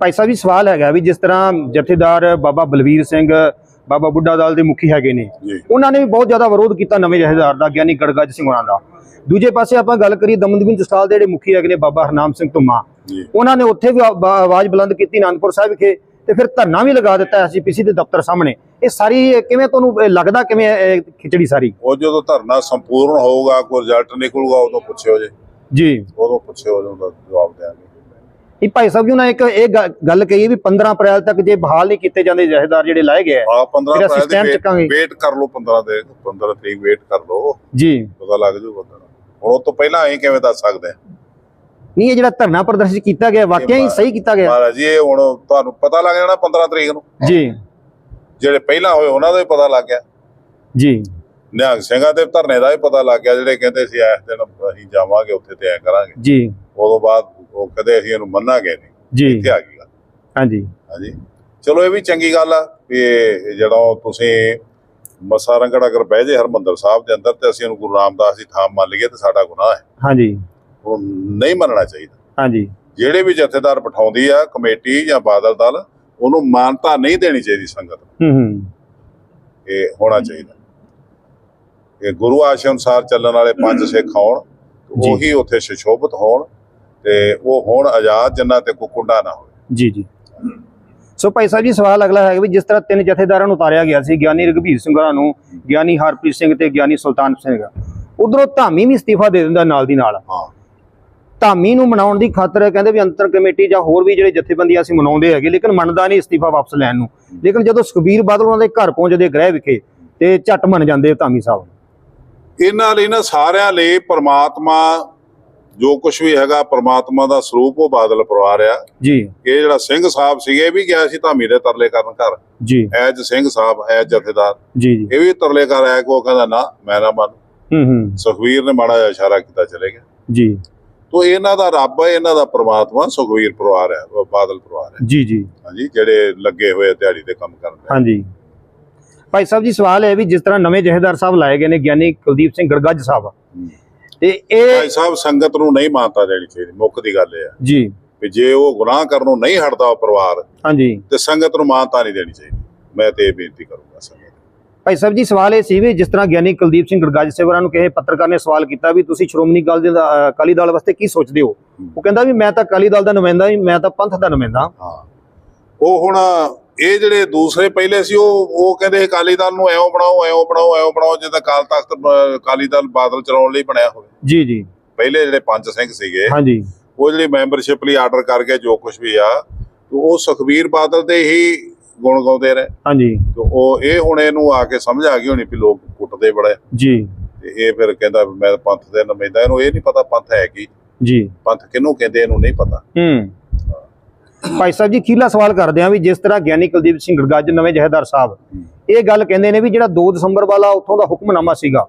Speaker 1: ਭਾਈ ਸਾਹਿਬ ਜੀ ਸਵਾਲ ਹੈਗਾ ਵੀ ਜਿਸ ਤਰ੍ਹਾਂ ਜਥੇਦਾਰ ਬਾਬਾ ਬਲਵੀਰ ਸਿੰਘ ਬਾਬਾ ਬੁੱਢਾ ਦਲ ਦੇ ਮੁਖੀ ਹੈਗੇ ਨੇ ਉਹਨਾਂ ਨੇ ਵੀ ਬਹੁਤ ਜ਼ਿਆਦਾ ਵਿਰੋਧ ਕੀਤਾ ਨਵੇਂ ਜਥੇਦਾਰ ਦਾ ਗਿਆਨੀ ਗੜਗੱਜ ਸਿੰਘ ਹੋਣਾ ਦਾ। ਦੂਜੇ ਪਾਸੇ ਆਪਾਂ ਗੱਲ ਕਰੀਏ ਦਮਨਦੀਪ ਜਸਟਾਲ ਦੇ ਜਿਹੜੇ ਮੁਖੀ ਹੈਗੇ ਨੇ ਬਾਬਾ ਹਰਨਾਮ ਸਿੰਘ ਧੁੰਮਾ। ਉਹਨਾਂ ਨੇ ਉੱਥੇ ਵੀ ਆਵਾਜ਼ ਬੁਲੰਦ ਕੀਤੀ ਅਨੰਦਪੁਰ ਸਾਹਿਬ ਵਿਖੇ ਤੇ ਫਿਰ ਧਰਨਾ ਵੀ ਲਗਾ ਦਿੱਤਾ ਐਸਜੀਪੀਸੀ ਦੇ ਦਫ਼ਤਰ ਸਾਹਮਣੇ। ਇਹ ਸਾਰੀ ਕਿਵੇਂ ਤੁਹਾਨੂੰ ਲੱਗਦਾ ਕਿਵੇਂ ਖਿਚੜੀ ਸਾਰੀ?
Speaker 2: ਉਹ ਜਦੋਂ ਧਰਨਾ ਸੰਪੂਰਨ ਹੋਊਗਾ ਕੋਈ ਰਿਜ਼ਲਟ ਨਿਕਲੂਗਾ ਉਦੋਂ ਪੁੱਛਿਓ ਜੇ।
Speaker 1: ਜੀ।
Speaker 2: ਉਦੋਂ ਪੁੱਛਿਓ ਉਦੋਂ ਦਾ ਜਵਾਬ ਦੇਵਾਂਗੇ।
Speaker 1: ਇਹ ਭਾਈ ਸਾਹਿਬ ਜੀ ਉਹਨਾਂ ਇੱਕ ਇਹ ਗੱਲ ਕਹੀ ਵੀ 15 ਅਪ੍ਰੈਲ ਤੱਕ ਜੇ ਬਹਾਲ ਨਹੀਂ ਕੀਤੇ ਜਾਂਦੇ ਜਥੇਦਾਰ ਜਿਹੜੇ ਲਾਏ ਗਏ ਆ
Speaker 2: ਆ 15
Speaker 1: ਫਿਰ ਅਸੀਂ
Speaker 2: ਅਪ੍ਰੈਲ। ਵੇਟ ਕਰ ਲਓ 15 ਦੇ 15 ਤਰੀਕ ਵੇਟ ਕਰ ਲਓ।
Speaker 1: ਜੀ।
Speaker 2: ਪਤਾ ਲੱਗ ਜੂ ਬੰਦਾ। ਹੁਣ ਉਹ ਤੋਂ ਪਹਿਲਾਂ ਅਸੀਂ ਕਿਵੇਂ ਦੱਸ ਸਕਦੇ
Speaker 1: ਨਹੀਂ ਇਹ ਜਿਹੜਾ ਧਰਨਾ ਪ੍ਰਦਰਸ਼ਨ ਕੀਤਾ ਗਿਆ ਵਾਕਿਆ ਹੀ ਸਹੀ ਕੀਤਾ ਗਿਆ।
Speaker 2: ਮਹਾਰਾਜ ਜੀ ਇਹ ਹੁਣ ਤੁਹਾਨੂੰ ਪਤਾ ਲੱਗ ਜਾਣਾ 15 ਤਰੀਕ ਨੂੰ।
Speaker 1: ਜੀ।
Speaker 2: ਜਿਹੜੇ ਪਹਿਲਾਂ ਹੋਏ ਉਹਨਾਂ ਦਾ ਵੀ ਪਤਾ ਲੱਗ ਗਿਆ।
Speaker 1: ਜੀ।
Speaker 2: ਨਿਹੰਗ ਸਿੰਘਾਂ ਦੇ ਧਰਨੇ ਦਾ ਵੀ ਪਤਾ ਲੱਗ ਗਿਆ ਜਿਹੜੇ ਕਹਿੰਦੇ ਸੀ ਇਸ ਦਿਨ ਅਸੀਂ ਜਾਵਾਂਗੇ ਉੱਥੇ ਤੇ ਐ ਕਰਾਂਗੇ।
Speaker 1: ਜੀ।
Speaker 2: ਉਦੋਂ ਬਾਅਦ ਉਹ ਕਦੇ ਅਸੀਂ ਇਹਨੂੰ ਮੰਨਾਂਗੇ ਨਹੀਂ।
Speaker 1: ਜੀ।
Speaker 2: ਇੱਥੇ ਆ ਗਈ ਗੱਲ।
Speaker 1: ਹਾਂਜੀ।
Speaker 2: ਹਾਂਜੀ। ਚਲੋ ਇਹ ਵੀ ਚੰਗੀ ਗੱਲ ਆ ਵੀ ਜਦੋਂ ਤੁਸੀਂ ਮਸਾ ਰੰਗੜ ਅਗਰ ਬਹਿ ਜੇ ਹਰਮੰਦਰ ਸਾਹਿਬ ਦੇ ਅੰਦਰ ਤੇ ਅਸੀਂ ਉਹਨੂੰ ਗੁਰੂ ਰਾਮਦਾਸ ਦੀ ਥਾਂ ਮੰਨ ਲਈਏ ਤੇ ਸਾਡਾ ਗੁਨਾਹ ਹੈ।
Speaker 1: ਹਾਂਜੀ।
Speaker 2: ਉਹ ਨਹੀਂ ਮੰਨਣਾ ਚਾਹੀਦਾ।
Speaker 1: ਹਾਂਜੀ।
Speaker 2: ਜਿਹੜੇ ਵੀ ਜਥੇਦਾਰ ਬਿਠਾਉਂਦੀ ਆ ਕਮੇਟੀ ਜਾਂ ਬਾਦਲ ਦਲ ਉਹਨੂੰ ਮਾਨਤਾ ਨਹੀਂ ਦੇਣੀ ਚਾਹੀਦੀ ਸੰਗਤ ਨੂੰ।
Speaker 1: ਹੂੰ ਹੂੰ।
Speaker 2: ਇਹ ਹੋਣਾ ਚਾਹੀਦਾ। ਇਹ ਗੁਰੂ ਆਸ਼ਰਮ ਅਨੁਸਾਰ ਚੱਲਣ ਵਾਲੇ ਪੰਜ ਸਿੱਖ ਹੋਣ। ਉਹੀ ਉੱਥੇ ਸੁਸ਼ੋਭਿਤ ਹੋਣ ਤੇ ਉਹ ਹੋਣ ਆਜ਼ਾਦ ਜਿਨ੍ਹਾਂ ਤੇ ਕੋਈ ਕੁੰਡਾ ਨਾ ਹੋਵੇ।
Speaker 1: ਜੀ ਜੀ। ਸੋ ਭਾਈ ਸਾਹਿਬ ਜੀ ਸਵਾਲ ਅਗਲਾ ਹੈ ਵੀ ਜਿਸ ਤਰ੍ਹਾਂ ਤਿੰਨ ਜਥੇਦਾਰਾਂ ਨੂੰ ਉਤਾਰਿਆ ਗਿਆ ਸੀ ਗਿਆਨੀ ਰਘਬੀਰ ਸਿੰਘ ਨੂੰ ਗਿਆਨੀ ਹਰਪ੍ਰੀਤ ਸਿੰਘ ਤੇ ਗਿਆਨੀ ਸੁਲਤਾਨ ਸਿੰਘ। ਉਧਰੋਂ ਧਾਮੀ ਵੀ ਅਸਤੀਫਾ ਦੇ ਦਿੰਦਾ ਨਾਲ ਦੀ ਨਾਲ।
Speaker 2: ਹਾਂ।
Speaker 1: ਧਾਮੀ ਨੂੰ ਮਨਾਉਣ ਦੀ ਖਾਤਰ ਕਹਿੰਦੇ ਵੀ ਅੰਤਰ ਕਮੇਟੀ ਜਾਂ ਹੋਰ ਵੀ ਜਿਹੜੇ ਜਥੇਬੰਦੀਆਂ ਅਸੀਂ ਮਨਾਉਂਦੇ ਹੈਗੇ ਲੇਕਿਨ ਮੰਨਦਾ ਨਹੀਂ ਅਸਤੀਫਾ ਵਾਪਸ ਲੈਣ ਨੂੰ। ਲੇਕਿਨ ਜਦੋਂ ਸੁਖਬੀਰ ਬਾਦਲ ਉਹਨਾਂ ਦੇ ਘਰ ਪਹੁੰਚਦੇ ਗ੍ਰਹਿ ਵਿਖੇ ਤੇ ਝੱਟ ਮੰਨ ਜਾਂਦੇ ਧਾਮੀ ਸਾਹਿਬ।
Speaker 2: ਇਹਨਾਂ ਲਈ ਨਾ ਸਾਰਿਆਂ ਲਈ ਪ੍ਰਮਾਤਮਾ ਜੋ ਕੁਝ ਵੀ ਹੈਗਾ ਪ੍ਰਮਾਤਮਾ ਦਾ ਸਰੂਪ ਉਹ ਬਾਦਲ ਪਰਿਵਾਰ ਆ।
Speaker 1: ਜੀ।
Speaker 2: ਇਹ ਜਿਹੜਾ ਸਿੰਘ ਸਾਹਿਬ ਸੀਗੇ ਵੀ ਗਿਆ ਸੀ ਧਾਮੀ ਦੇ ਤਰਲੇ ਕਰਨ ਘਰ।
Speaker 1: ਜੀ।
Speaker 2: ਐਜ ਸਿੰਘ ਸਾਹਿਬ ਐਜ ਜਥੇਦਾਰ।
Speaker 1: ਜੀ
Speaker 2: ਇਹ ਵੀ ਤਰਲੇ ਕਰ ਆਇਆ ਕਿ ਕਹਿੰਦਾ ਨਾ ਮੈਂ ਨਾ ਮੰਨ।
Speaker 1: ਹੂੰ ਹੂੰ।
Speaker 2: ਸੁਖਵੀਰ ਨੇ ਮਾੜਾ ਜਿਹਾ ਇਸ਼ਾਰਾ ਕੀਤਾ ਚਲੇ ਗਿਆ।
Speaker 1: ਜੀ।
Speaker 2: ਤੋ ਇਹਨਾਂ ਦਾ ਰੱਬ ਹੈ ਇਹਨਾਂ ਦਾ ਪ੍ਰਮਾਤਮਾ ਸੁਖਵੀਰ ਪਰਿਵਾਰ ਹੈ ਬਾਦਲ ਪਰਿਵਾਰ ਹੈ।
Speaker 1: ਜੀ ਜੀ।
Speaker 2: ਹਾਂਜੀ ਜਿਹੜੇ ਲੱਗੇ ਹੋਏ ਦਿਹਾੜੀ ਤੇ ਕੰਮ ਕਰਦੇ।
Speaker 1: ਹਾਂਜੀ। ਭਾਈ ਸਾਹਿਬ ਜੀ ਸਵਾਲ ਹੈ ਵੀ ਜਿਸ ਤਰ੍ਹਾਂ ਨਵੇਂ ਜਹੇਦਾਰ ਸਾਹਿਬ ਲਾਏ ਗਏ ਨੇ ਗਿਆਨੀ ਕੁਲਦੀਪ ਸਿੰਘ ਗੜਗੱਜ ਸਾਹਿਬ। ਤੇ ਇਹ
Speaker 2: ਭਾਈ ਸਾਹਿਬ ਸੰਗਤ ਨੂੰ ਨਹੀਂ ਮਾਨਤਾ ਦੇਣੀ ਚਾਹੀਦੀ ਮੁੱਖ ਦੀ ਗੱਲ ਇਹ ਹੈ।
Speaker 1: ਜੀ।
Speaker 2: ਕਿ ਜੇ ਉਹ ਗੁਨਾਹ ਕਰਨੋਂ ਨਹੀਂ ਹਟਦਾ ਉਹ ਪਰਿਵਾਰ
Speaker 1: ਹਾਂਜੀ।
Speaker 2: ਤੇ ਸੰਗਤ ਨੂੰ ਮਾਨਤਾ ਨਹੀਂ ਦੇਣੀ ਚਾਹੀਦੀ। ਮੈਂ ਤੇ ਇਹ ਬੇਨਤੀ ਕਰੂੰਗਾ ਸੰਗਤ ਨੂੰ।
Speaker 1: ਭਾਈ ਸਾਹਿਬ ਜੀ ਸਵਾਲ ਇਹ ਸੀ ਵੀ ਜਿਸ ਤਰ੍ਹਾਂ ਗਿਆਨੀ ਕੁਲਦੀਪ ਸਿੰਘ ਗੜਗੱਜ ਸੇਵਰਾਂ ਨੂੰ ਕਿਸੇ ਪੱਤਰਕਾਰ ਨੇ ਸਵਾਲ ਕੀਤਾ ਵੀ ਤੁਸੀਂ ਸ਼੍ਰੋਮਣੀ ਅਕਾਲੀ ਦਲ ਦਾ- ਅਹ ਅਕਾਲੀ ਦਲ ਵਾਸਤੇ ਕੀ ਸੋਚਦੇ ਹੋ? ਉਹ ਕਹਿੰਦਾ ਵੀ ਮੈਂ ਤਾਂ ਅਕਾਲੀ ਦਲ ਦਾ ਨੁਮਾਇੰਦਾ ਹੀ ਮੈਂ ਤਾਂ ਪੰਥ ਦਾ ਨੁਮਾਇੰਦਾ
Speaker 2: ਹਾਂ। ਉਹ ਹੁਣ ਇਹ ਜਿਹੜੇ ਦੂਸਰੇ ਪਹਿਲੇ ਸੀ ਉਹ ਉਹ ਕਹਿੰਦੇ ਅਕਾਲੀ ਦਲ ਨੂੰ ਐਉਂ ਬਣਾਓ ਐਉਂ ਬਣਾਓ ਐਉਂ ਬਣਾਓ ਜਿੱਦਾਂ ਕਾਲ ਤਖਤ ਅਕਾਲੀ ਦਲ ਬਾਦਲ ਚਲਾਉਣ ਲਈ ਬਣਿਆ ਹੋਵੇ।
Speaker 1: ਜੀ ਜੀ।
Speaker 2: ਪਹਿਲੇ ਜਿਹੜੇ ਪੰਜ ਸਿੰਘ ਸੀਗੇ
Speaker 1: ਹਾਂਜੀ।
Speaker 2: ਉਹ ਜਿਹੜੀ ਮੈਂਬਰਸ਼ਿਪ ਲਈ ਆਰਡਰ ਕਰਕੇ ਜੋ ਕੁਝ ਵੀ ਆ ਉਹ ਸੁਖਬੀਰ ਬਾਦਲ ਦੇ ਹੀ ਗੁਣ ਗਾਉਂਦੇ ਰਹੇ।
Speaker 1: ਹਾਂਜੀ।
Speaker 2: ਤੇ ਉਹ ਇਹ ਹੁਣ ਇਹਨੂੰ ਆ ਕੇ ਸਮਝ ਆ ਗਈ ਹੋਣੀ ਵੀ ਲੋਕ ਕੁੱਟਦੇ ਬੜੇ।
Speaker 1: ਜੀ।
Speaker 2: ਤੇ ਇਹ ਫਿਰ ਕਹਿੰਦਾ ਮੈਂ ਪੰਥ ਦੇ ਨੁਮਾਇੰਦਾ ਇਹਨੂੰ ਇਹ ਨਹੀਂ ਪਤਾ ਪੰਥ ਹੈ ਕੀ।
Speaker 1: ਜੀ।
Speaker 2: ਪੰਥ ਕਿਹਨੂੰ ਕਹਿੰਦੇ ਇਹਨੂੰ ਨਹੀਂ ਪਤਾ।
Speaker 1: ਹੂੰ। ਭਾਈ ਸਾਹਿਬ ਜੀ ਖੀਲਾ ਸਵਾਲ ਕਰਦੇ ਆ ਵੀ ਜਿਸ ਤਰ੍ਹਾਂ ਗਿਆਨੀ ਕੁਲਦੀਪ ਸਿੰਘ ਗੜਗੱਜ ਨਵੇਂ ਜਹੇਦਾਰ ਸਾਹਿਬ ਇਹ ਗੱਲ ਕਹਿੰਦੇ ਨੇ ਵੀ ਜਿਹੜਾ 2 ਦਸੰਬਰ ਵਾਲਾ ਉੱਥੋਂ ਦਾ ਹੁਕਮਨਾਮਾ ਸੀਗਾ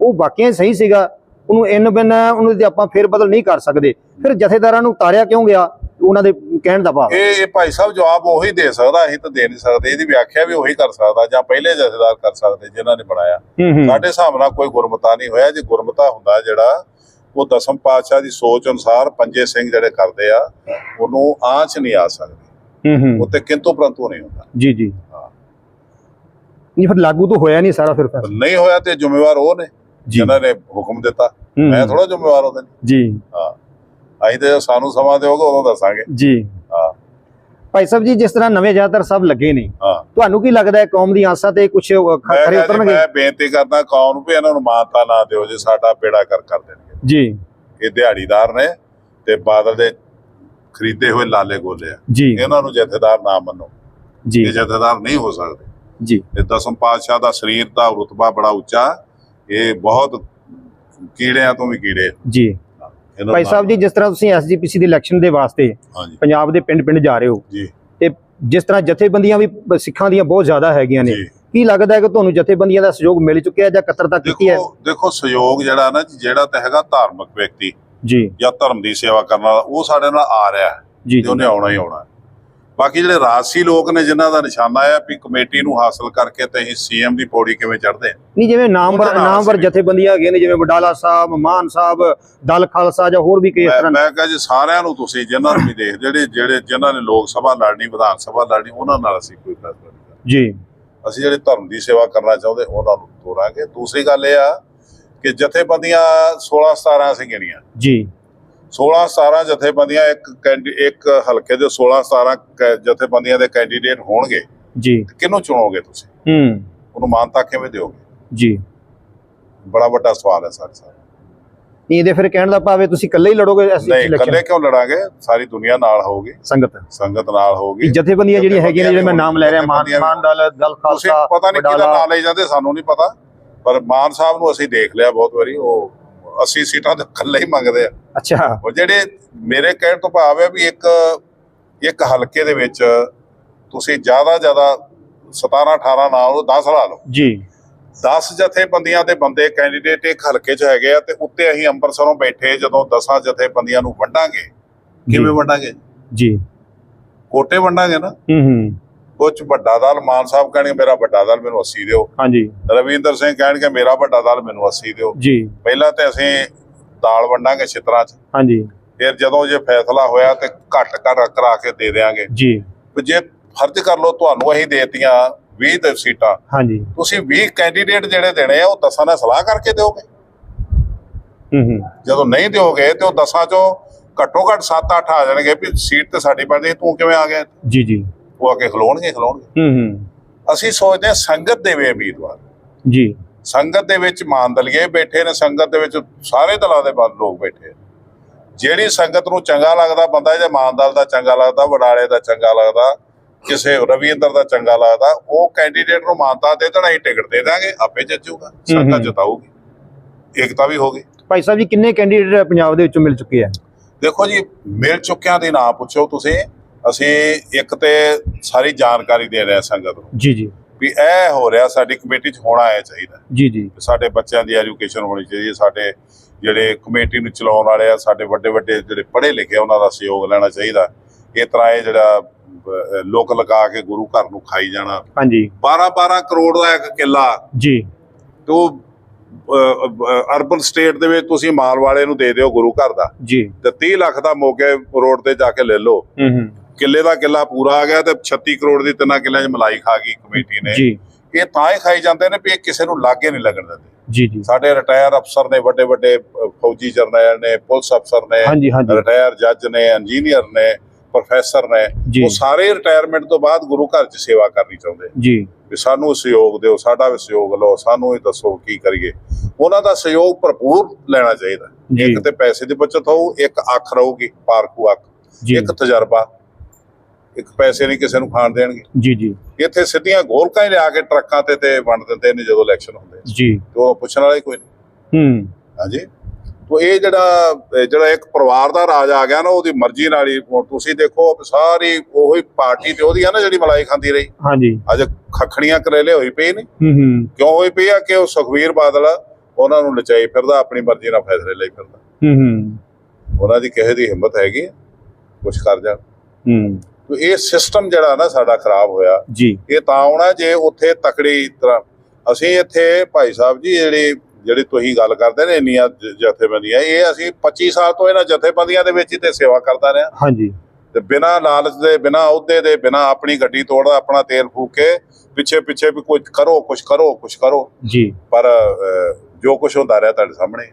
Speaker 1: ਉਹ ਵਾਕਿਆ ਸਹੀ ਸੀਗਾ। ਉਹਨੂੰ ਇਨ ਬਿਨ ਉਹਨੂੰ ਤੇ ਆਪਾਂ ਫੇਰ ਬਦਲ ਨਹੀਂ ਕਰ ਸਕਦੇ। ਫਿਰ ਜਥੇਦਾਰਾਂ ਨੂੰ ਉਤਾਰਿਆ ਕਿਉਂ ਗਿਆ? ਉਹਨਾਂ ਦੇ ਕਹਿਣ ਦਾ ਭਾਵ
Speaker 2: ਇਹ ਇਹ ਭਾਈ ਸਾਹਿਬ ਜਵਾਬ ਉਹੀ ਦੇ ਸਕਦਾ ਅਸੀਂ ਤਾਂ ਦੇ ਨਹੀਂ ਸਕਦੇ। ਇਹਦੀ ਵਿਆਖਿਆ ਵੀ ਉਹੀ ਕਰ ਸਕਦਾ ਜਾਂ ਪਹਿਲੇ ਜਥੇਦਾਰ ਕਰ ਸਕਦੇ ਜਿਨ੍ਹਾਂ ਨੇ ਬਣਾਇਆ। ਸਾਡੇ ਹਿਸਾਬ ਨਾਲ ਕੋਈ ਗੁਰਮਤਾ ਨਹੀਂ ਹੋਇਆ। ਜੇ ਗੁਰਮਤਾ ਹੁੰਦਾ ਜਿਹੜਾ ਉਹ ਦਸਮ ਪਾਤਸ਼ਾਹ ਦੀ ਸੋਚ ਅਨੁਸਾਰ ਪੰਜੇ ਸਿੰਘ ਜਿਹੜੇ ਕਰਦੇ ਆ ਉਹਨੂੰ ਆਂਚ ਨਹੀਂ ਆ ਸਕਦੀ।
Speaker 1: ਹੂੰ ਹੂੰ।
Speaker 2: ਉਹ ਤੇ ਕਿੰਤੂ ਪ੍ਰੰਤੂ ਨਹੀਂ ਹੁੰਦਾ।
Speaker 1: ਜੀ ਜੀ।
Speaker 2: ਹਾਂ।
Speaker 1: ਨਹੀਂ ਫਿਰ ਲਾਗੂ ਤਾਂ ਹੋਇਆ ਨਹੀਂ ਸਾਰਾ ਫਿਰ
Speaker 2: ਨਹੀਂ ਹੋਇਆ ਤੇ ਜ਼ਿੰਮੇਵਾਰ ਉਹ ਨੇ ਜਿਨ੍ਹਾਂ ਨੇ ਹੁਕਮ ਦਿੱਤਾ। ਮੈਂ ਥੋੜਾ ਜ਼ਿੰਮੇਵਾਰ ਉਹਦੇ
Speaker 1: ਜੀ।
Speaker 2: ਹਾਂ। ਅਸੀਂ ਤੇ ਸਾਨੂੰ ਸਮਾਂ ਦਿਓਗੇ ਉਦੋਂ ਦੱਸਾਂਗੇ।
Speaker 1: ਜੀ।
Speaker 2: ਹਾਂ।
Speaker 1: ਭਾਈ ਸਾਹਿਬ ਜੀ ਜਿਸ ਤਰ੍ਹਾਂ ਨਵੇਂ ਜਥੇਦਾਰ ਸਾਹਿਬ ਲੱਗੇ ਨੇ
Speaker 2: ਹਾਂ।
Speaker 1: ਤੁਹਾਨੂੰ ਕੀ ਲੱਗਦਾ ਹੈ ਕੌਮ ਦੀ ਆਸਾਂ ਤੇ ਕੁਝ ਖਰੇ ਉਤਰਨਗੇ?
Speaker 2: ਮੈਂ ਬੇਨਤੀ ਕਰਦਾ ਕੌਮ ਨੂੰ ਵੀ ਇਹਨਾਂ ਨੂੰ ਮਾਨਤਾ ਨਾ ਦਿਓ ਜੇ ਸਾਡਾ ਬੇੜਾ ਕਰ ਕਰ ਦੇਣਗੇ।
Speaker 1: ਜੀ।
Speaker 2: ਇਹ ਦਿਹਾੜੀਦਾਰ ਨੇ ਤੇ ਬਾਦਲ ਦੇ ਖਰੀਦੇ ਹੋਏ ਲਾਲੇ ਗੋਲੇ ਆ। ਇਹਨਾਂ ਨੂੰ ਜਥੇਦਾਰ ਨਾ ਮੰਨੋ।
Speaker 1: ਜੀ।
Speaker 2: ਇਹ ਜਥੇਦਾਰ ਨਹੀਂ ਹੋ ਸਕਦੇ।
Speaker 1: ਜੀ।
Speaker 2: ਇਹ ਦਸਮ ਪਾਤਸ਼ਾਹ ਦਾ ਸਰੀਰ ਦਾ ਰੁਤਬਾ ਬੜਾ ਉੱਚਾ। ਇਹ ਬਹੁਤ ਕੀੜਿਆਂ ਤੋਂ ਵੀ ਕੀੜੇ
Speaker 1: ਜੀ। ਭਾਈ ਸਾਹਿਬ ਜੀ ਜਿਸ ਤਰ੍ਹਾਂ ਤੁਸੀਂ ਐਸਜੀਪੀਸੀ ਦੇ ਇਲੈਕਸ਼ਨ ਦੇ ਵਾਸਤੇ ਪੰਜਾਬ ਦੇ ਪਿੰਡ-ਪਿੰਡ ਜਾ ਰਹੇ ਹੋ
Speaker 2: ਜੀ।
Speaker 1: ਤੇ ਜਿਸ ਤਰ੍ਹਾਂ ਜਥੇਬੰਦੀਆਂ ਵੀ ਸਿੱਖਾਂ ਦੀਆਂ ਬਹੁਤ ਜ਼ਿਆਦਾ ਹੈਗੀਆਂ ਨੇ ਕੀ ਲੱਗਦਾ ਹੈ ਕਿ ਤੁਹਾਨੂੰ ਜਥੇਬੰਦੀਆਂ ਦਾ ਸਹਿਯੋਗ ਮਿਲ ਚੁੱਕਿਆ ਜਾਂ ਕਤਰਤਾ ਕੀਤੀ ਹੈ?
Speaker 2: ਦੇਖੋ ਦੇਖੋ ਸਹਿਯੋਗ ਜਿਹੜਾ ਨਾ ਜਿਹੜਾ ਤਾਂ ਹੈਗਾ ਧਾਰਮਿਕ ਵਿਅਕਤੀ
Speaker 1: ਜੀ।
Speaker 2: ਜਾਂ ਧਰਮ ਦੀ ਸੇਵਾ ਕਰਨ ਵਾਲਾ ਉਹ ਸਾਡੇ ਨਾਲ ਆ ਰਿਹਾ
Speaker 1: ਜੀ।
Speaker 2: ਉਹਨੇ ਆਉਣਾ ਹੀ ਆਉਣਾ ਬਾਕੀ ਜਿਹੜੇ ਰਾਜਸੀ ਲੋਕ ਨੇ ਜਿਨ੍ਹਾਂ ਦਾ ਨਿਸ਼ਾਨਾ ਹੈ ਵੀ ਕਮੇਟੀ ਨੂੰ ਹਾਸਲ ਕਰਕੇ ਤੇ ਅਸੀਂ ਸੀਐਮ ਦੀ ਪੌੜੀ ਕਿਵੇਂ ਚੜ੍ਹਦੇ
Speaker 1: ਨਹੀਂ ਜਿਵੇਂ ਨਾਮਵਰ ਨਾਮਵਰ। ਜਥੇਬੰਦੀਆਂ ਹੈਗੀਆਂ ਨੇ ਜਿਵੇਂ ਵਡਾਲਾ ਸਾਹਿਬ ਮਾਨ ਸਾਹਿਬ ਦਲ ਖਾਲਸਾ ਜਾਂ ਹੋਰ ਵੀ ਕਈ ਇਸ ਤਰ੍ਹਾਂ
Speaker 2: ਮੈਂ ਕਹਾਂ ਜੀ ਸਾਰਿਆਂ ਨੂੰ ਤੁਸੀਂ ਜਿਨ੍ਹਾਂ ਨੂੰ ਵੀ ਦੇਖ ਜਿਹੜੇ ਜਿਹੜੇ ਜਿਨ੍ਹਾਂ ਨੇ ਲੋਕ ਸਭਾ ਲੜਨੀ ਵਿਧਾਨ ਸਭਾ ਲੜਨੀ ਉਹਨਾਂ ਨਾਲ ਅਸੀਂ ਕੋਈ ਫੈਸਲਾ ਨਹੀਂ
Speaker 1: ਜੀ।
Speaker 2: ਅਸੀਂ ਜਿਹੜੇ ਧਰਮ ਦੀ ਸੇਵਾ ਕਰਨਾ ਚਾਹੁੰਦੇ ਉਹਨਾਂ ਨੂੰ ਤੋਰਾਂਗੇ। ਦੂਸਰੀ ਗੱਲ ਇਹ ਆ ਕਿ ਜਥੇਬੰਦੀਆਂ 16 17 ਅਸੀਂ ਗਿਣੀਆਂ
Speaker 1: ਜੀ।
Speaker 2: 16 17 ਜਥੇਬੰਦੀਆਂ ਇੱਕ ਕੈਂਡੀ- ਇੱਕ ਹਲਕੇ ਦੇ 16 17 ਕ- ਜਥੇਬੰਦੀਆਂ ਦੇ ਕੈਂਡੀਡੇਟ ਹੋਣਗੇ।
Speaker 1: ਜੀ।
Speaker 2: ਕਿਹਨੂੰ ਚੁਣੋਗੇ ਤੁਸੀਂ?
Speaker 1: ਹੂੰ।
Speaker 2: ਉਹਨੂੰ ਮਾਨਤਾ ਕਿਵੇਂ ਦਿਓਗੇ?
Speaker 1: ਜੀ।
Speaker 2: ਬੜਾ ਵੱਡਾ ਸਵਾਲ ਹੈ ਸਾਡੇ ਸਾਹਮਣੇ।
Speaker 1: ਇਹਦੇ ਫਿਰ ਕਹਿਣ ਦਾ ਭਾਵ ਤੁਸੀਂ ਇਕੱਲੇ ਹੀ ਲੜੋਗੇ ਇਸ
Speaker 2: ਨਹੀਂ? ਇਕੱਲੇ ਕਿਉਂ ਲੜਾਂਗੇ? ਸਾਰੀ ਦੁਨੀਆ ਨਾਲ ਹੋਊਗੀ।
Speaker 1: ਸੰਗਤ।
Speaker 2: ਸੰਗਤ ਨਾਲ ਹੋਊਗੀ।
Speaker 1: ਜਥੇਬੰਦੀਆਂ ਜਿਹੜੀਆਂ ਹੈਗੀਆਂ ਜਿਹੜੇ ਮੈਂ ਨਾਮ ਲੈ ਰਿਹਾ ਮਾਨ ਮਾਨ ਦਲ ਦਲ
Speaker 2: ਤੁਸੀਂ
Speaker 1: ਖਾਲਸਾ
Speaker 2: ਪਤਾ ਨਹੀਂ ਕਿਹਦਾ
Speaker 1: ਵਡਾਲਾ।
Speaker 2: ਨਾਂ ਲਈ ਜਾਂਦੇ ਸਾਨੂੰ ਨਹੀਂ ਪਤਾ। ਪਰ ਮਾਨ ਸਾਹਿਬ ਨੂੰ ਅਸੀਂ ਦੇਖ ਲਿਆ ਬਹੁਤ ਵਾਰੀ ਉਹ 80 ਸੀਟਾਂ ਦੇ ਇਕੱਲੇ ਹੀ ਮੰਗਦੇ ਆ।
Speaker 1: ਅੱਛਾ।
Speaker 2: ਉਹ ਜਿਹੜੇ ਮੇਰੇ ਕਹਿਣ ਤੋਂ ਭਾਵ ਹੈ ਵੀ ਇੱਕ ਇੱਕ ਹਲਕੇ ਦੇ ਵਿੱਚ ਤੁਸੀਂ ਜ਼ਿਆਦਾ ਜ਼ਿਆਦਾ 17 18 ਨਾਲ 10 ਲਾ ਲਓ।
Speaker 1: ਜੀ।
Speaker 2: 10 ਜਥੇਬੰਦੀਆਂ ਦੇ ਬੰਦੇ ਕੈਂਡੀਡੇਟ ਇੱਕ ਹਲਕੇ 'ਚ ਹੈਗੇ ਆ ਤੇ ਉੱਤੇ ਅਸੀਂ ਅੰਮ੍ਰਿਤਸਰੋਂ ਬੈਠੇ ਜਦੋਂ 10 ਜਥੇਬੰਦੀਆਂ ਨੂੰ ਵੰਡਾਂਗੇ। ਕਿਵੇਂ ਵੰਡਾਂਗੇ?
Speaker 1: ਜੀ।
Speaker 2: ਕੋਟੇ ਵੰਡਾਂਗੇ ਨਾ।
Speaker 1: ਹੂੰ ਹੂੰ।
Speaker 2: ਕੁਝ ਵੱਡਾ ਦਲ ਮਾਨ ਸਾਹਿਬ ਕਹਿਣਗੇ ਮੇਰਾ ਵੱਡਾ ਦਲ ਮੈਨੂੰ 80 ਦਿਓ।
Speaker 1: ਹਾਂਜੀ।
Speaker 2: ਰਵਿੰਦਰ ਸਿੰਘ ਕਹਿਣਗੇ ਮੇਰਾ ਵੱਡਾ ਦਲ ਮੈਨੂੰ 80 ਦਿਓ।
Speaker 1: ਜੀ।
Speaker 2: ਪਹਿਲਾਂ ਤੇ ਅਸੀਂ ਦਾਲ ਵੰਡਾਂਗੇ ਛਿੱਤਰਾਂ 'ਚ।
Speaker 1: ਹਾਂਜੀ।
Speaker 2: ਫਿਰ ਜਦੋਂ ਜੇ ਫੈਸਲਾ ਹੋਇਆ ਤੇ ਘੱਟ ਕਰ ਕਰਾ ਕੇ ਦੇ ਦੇਾਂਗੇ
Speaker 1: ਜੀ।
Speaker 2: ਜੇ ਫਰਜ਼ ਕਰ ਲਓ ਤੁਹਾਨੂੰ ਅਸੀਂ ਦੇਤੀਆਂ 20 ਦੇ ਸੀਟਾਂ
Speaker 1: ਹਾਂਜੀ।
Speaker 2: ਤੁਸੀਂ 20 ਕੈਂਡੀਡੇਟ ਜਿਹੜੇ ਦੇਣੇ ਆ ਉਹ ਦਸਾਂ ਨਾਲ ਸਲਾਹ ਕਰਕੇ ਦਿਓਗੇ।
Speaker 1: ਹੂੰ ਹੂੰ।
Speaker 2: ਜਦੋਂ ਨਹੀਂ ਦਿਓਗੇ ਤੇ ਉਹ ਦਸਾਂ ਚੋਂ ਘੱਟੋ ਘੱਟ 7-8 ਆ ਜਾਣਗੇ ਵੀ ਸੀਟ ਤੇ ਸਾਡੀ ਬਣਦੀ ਤੂੰ ਕਿਵੇਂ ਆ ਗਿਆ?
Speaker 1: ਜੀ ਜੀ।
Speaker 2: ਉਹ ਆ ਕੇ ਖਲੋਣਗੇ ਖਲੋਣਗੇ।
Speaker 1: ਹੂੰ ਹੂੰ।
Speaker 2: ਅਸੀਂ ਸੋਚਦੇ ਹਾਂ ਸੰਗਤ ਦੇਵੇ ਉਮੀਦਵਾਰ।
Speaker 1: ਜੀ।
Speaker 2: ਸੰਗਤ ਦੇ ਵਿੱਚ ਮਾਨਦਲੀਏ ਬੈਠੇ ਨੇ ਸੰਗਤ ਦੇ ਵਿੱਚ ਸਾਰੇ ਦਲਾਂ ਦੇ ਬਾਦ ਲੋਕ ਬੈਠੇ। ਜਿਹੜੀ ਸੰਗਤ ਨੂੰ ਚੰਗਾ ਲੱਗਦਾ ਬੰਦਾ ਜੇ ਮਾਨਦਾਲ ਦਾ ਚੰਗਾ ਲੱਗਦਾ ਵਡਾਲੇ ਦਾ ਚੰਗਾ ਲੱਗਦਾ ਕਿਸੇ ਰਵਿੰਦਰ ਦਾ ਚੰਗਾ ਲੱਗਦਾ ਉਹ ਕੈਂਡੀਡੇਟ ਨੂੰ ਮਾਨਤਾ ਦੇ ਦੇਣਾ ਹੀ ਟਿਕਟ ਦੇ ਦਾਂਗੇ ਆਪੇ ਜਿੱਤੂਗਾ ਸੰਗਤ। ਜਿਤਾਊਗੀ। ਏਕਤਾ ਵੀ ਹੋਗੀ
Speaker 1: ਭਾਈ ਸਾਹਿਬ ਜੀ ਕਿੰਨੇ ਕੈਂਡੀਡੇਟ ਪੰਜਾਬ ਦੇ ਵਿੱਚੋਂ ਮਿਲ ਚੁੱਕੇ ਆ?
Speaker 2: ਦੇਖੋ ਜੀ ਮਿਲ ਚੁੱਕਿਆਂ ਦੇ ਨਾਂ ਪੁੱਛੋ ਤੁਸੀਂ ਅਸੀਂ ਇੱਕ ਤੇ ਸਾਰੀ ਜਾਣਕਾਰੀ ਦੇ ਰਹੇ ਸੰਗਤ ਨੂੰ।
Speaker 1: ਜੀ ਜੀ।
Speaker 2: ਵੀ ਇਹ ਹੋ ਰਿਹਾ ਸਾਡੀ ਕਮੇਟੀ 'ਚ ਹੋਣਾ ਇਹ ਚਾਹੀਦਾ।
Speaker 1: ਜੀ ਜੀ।
Speaker 2: ਸਾਡੇ ਬੱਚਿਆਂ ਦੀ ਐਜੂਕੇਸ਼ਨ ਹੋਣੀ ਚਾਹੀਦੀ ਹੈ ਸਾਡੇ ਜਿਹੜੇ ਕਮੇਟੀ ਨੂੰ ਚਲਾਉਣ ਵਾਲੇ ਆ ਸਾਡੇ ਵੱਡੇ ਵੱਡੇ ਜਿਹੜੇ ਪੜ੍ਹੇ ਲਿਖੇ ਉਹਨਾਂ ਦਾ ਸਹਿਯੋਗ ਲੈਣਾ ਚਾਹੀਦਾ। ਇਹ ਤਰ੍ਹਾਂ ਇਹ ਜਿਹੜਾ ਲੋਕ ਲਗਾ ਕੇ ਗੁਰੂ ਘਰ ਨੂੰ ਖਾਈ ਜਾਣਾ।
Speaker 1: ਹਾਂਜੀ।
Speaker 2: 12 12 ਕਰੋੜ ਦਾ ਇੱਕ ਕਿੱਲਾ।
Speaker 1: ਜੀ।
Speaker 2: ਤੇ ਉਹ ਅਰਬਨ ਸਟੇਟ ਦੇ ਵਿੱਚ ਤੁਸੀਂ ਮਾਲ ਵਾਲੇ ਨੂੰ ਦੇ ਦਿਓ ਗੁਰੂ ਘਰ ਦਾ।
Speaker 1: ਜੀ।
Speaker 2: ਤੇ 30 ਲੱਖ ਦਾ ਮੋਗੇ ਰੋਡ ਤੇ ਜਾ ਕੇ ਲੈ ਲਓ।
Speaker 1: ਹੂੰ ਹੂੰ।
Speaker 2: ਕਿੱਲੇ ਦਾ ਕਿੱਲਾ ਪੂਰਾ ਆ ਗਿਆ ਤੇ 36 ਕਰੋੜ ਦੀ ਤਿੰਨਾਂ ਕਿੱਲਿਆਂ 'ਚ ਮਲਾਈ ਖਾ ਗਈ ਕਮੇਟੀ ਨੇ।
Speaker 1: ਜੀ।
Speaker 2: ਇਹ ਤਾਂ ਹੀ ਖਾਈ ਜਾਂਦੇ ਨੇ ਵੀ ਇਹ ਕਿਸੇ ਨੂੰ ਲਾਗੇ ਨਹੀਂ ਲੱਗਣ ਦਿੰਦੇ।
Speaker 1: ਜੀ ਜੀ।
Speaker 2: ਸਾਡੇ ਰਿਟਾਇਰ ਅਫਸਰ ਨੇ ਵੱਡੇ ਵੱਡੇ ਫੌਜੀ ਜਰਨੈਲ ਨੇ ਪੁਲਿਸ ਅਫਸਰ ਨੇ ਰਿਟਾਇਰ ਜੱਜ ਨੇ ਇੰਜੀਨੀਅਰ ਨੇ ਪ੍ਰੋਫੈਸਰ ਨੇ ਉਹ ਸਾਰੇ ਰਿਟਾਇਰਮੈਂਟ ਤੋਂ ਬਾਅਦ ਗੁਰੂ ਘਰ 'ਚ ਸੇਵਾ ਕਰਨੀ ਚਾਹੁੰਦੇ।
Speaker 1: ਜੀ।
Speaker 2: ਵੀ ਸਾਨੂੰ ਸਹਿਯੋਗ ਦਿਓ ਸਾਡਾ ਵੀ ਸਹਿਯੋਗ ਲਓ ਸਾਨੂੰ ਹੀ ਦੱਸੋ ਕੀ ਕਰੀਏ। ਉਹਨਾਂ ਦਾ ਸਹਿਯੋਗ ਭਰਪੂਰ ਲੈਣਾ ਚਾਹੀਦਾ। ਇੱਕ ਤੇ ਪੈਸੇ ਦੀ ਬਚਤ ਹੋਊ ਇੱਕ ਅੱਖ ਰਹੂਗੀ ਪਾਰਖੂ ਅੱਖ। ਇੱਕ ਤਜਰਬਾ। ਇੱਕ ਪੈਸੇ ਨਹੀਂ ਕਿਸੇ ਨੂੰ ਖਾਣ ਦੇਣਗੇ।
Speaker 1: ਜੀ ਜੀ।
Speaker 2: ਇੱਥੇ ਸਿੱਧੀਆਂ ਗੋਲਕਾਂ ਹੀ ਲਿਆ ਕੇ ਟਰੱਕਾਂ ਤੇ ਤੇ ਵੰਡ ਦਿੰਦੇ ਨੇ ਜਦੋਂ ਇਲੈਕਸ਼ਨ ਹੁੰਦੇ
Speaker 1: ਜੀ।
Speaker 2: ਤੇ ਪੁੱਛਣ ਵਾਲਾ ਹੀ ਕੋਈ ਨਹੀਂ।
Speaker 1: ਹੂੰ।
Speaker 2: ਹਾਂਜੀ। ਤੋ ਇਹ ਜਿਹੜਾ ਜਿਹੜਾ ਇੱਕ ਪਰਿਵਾਰ ਦਾ ਰਾਜ ਆ ਗਿਆ ਨਾ ਉਹਦੀ ਮਰਜ਼ੀ ਨਾਲ ਹੀ ਤੁਸੀਂ ਦੇਖੋ ਸਾਰੀ ਉਹੀ ਪਾਰਟੀ ਤੇ ਉਹਦੀ ਆ ਨਾ ਜਿਹੜੀ ਮਲਾਈ ਖਾਂਦੀ ਰਹੀ।
Speaker 1: ਹਾਂਜੀ।
Speaker 2: ਅੱਜ ਖਖੜੀਆਂ ਕਰੇਲੇ ਹੋਈ ਪਈ ਨੇ।
Speaker 1: ਹੂੰ ਹੂੰ।
Speaker 2: ਕਿਉਂ ਹੋਈ ਪਈ ਆ ਕਿ ਉਹ ਸੁਖਵੀਰ ਬਾਦਲ ਉਹਨਾਂ ਨੂੰ ਨਚਾਈ ਫਿਰਦਾ ਆਪਣੀ ਮਰਜ਼ੀ ਨਾਲ ਫੈਸਲੇ ਲਈ ਫਿਰਦਾ।
Speaker 1: ਹੂੰ ਹੂੰ।
Speaker 2: ਉਹਨਾਂ ਦੀ ਕਿਸੇ ਦੀ ਹਿੰਮਤ ਹੈਗੀ ਕੁਝ ਕਰ ਜਾਣ।
Speaker 1: ਹੂੰ।
Speaker 2: ਇਹ ਸਿਸਟਮ ਜਿਹੜਾ ਨਾ ਸਾਡਾ ਖਰਾਬ ਹੋਇਆ।
Speaker 1: ਜੀ।
Speaker 2: ਇਹ ਤਾਂ ਆਉਣਾ ਜੇ ਉੱਥੇ ਤਕੜੀ ਤਰ੍ਹਾਂ। ਅਸੀਂ ਇੱਥੇ ਭਾਈ ਸਾਹਿਬ ਜੀ ਜਿਹੜੀ ਜਿਹੜੀ ਤੁਸੀਂ ਗੱਲ ਕਰਦੇ ਨੇ ਇੰਨੀਆਂ ਜਥੇਬੰਦੀਆਂ ਇਹ ਅਸੀਂ 25 ਸਾਲ ਤੋਂ ਇਹਨਾਂ ਜਥੇਬੰਦੀਆਂ ਦੇ ਵਿੱਚ ਹੀ ਤੇ ਸੇਵਾ ਕਰਦਾ ਰਿਹਾ।
Speaker 1: ਹਾਂਜੀ।
Speaker 2: ਤੇ ਬਿਨਾਂ ਲਾਲਚ ਦੇ ਬਿਨਾਂ ਅਹੁਦੇ ਦੇ ਬਿਨਾਂ ਆਪਣੀ ਗੱਡੀ ਤੋੜਦਾ ਆਪਣਾ ਤੇਲ ਫੂਕ ਕੇ ਪਿੱਛੇ ਪਿੱਛੇ ਵੀ ਕੁਝ ਕਰੋ ਕੁਝ ਕਰੋ ਕੁਝ ਕਰੋ।
Speaker 1: ਜੀ।
Speaker 2: ਪਰ ਜੋ ਕੁਝ ਹੁੰਦਾ ਰਿਹਾ ਤੁਹਾਡੇ ਸਾਹਮਣੇ।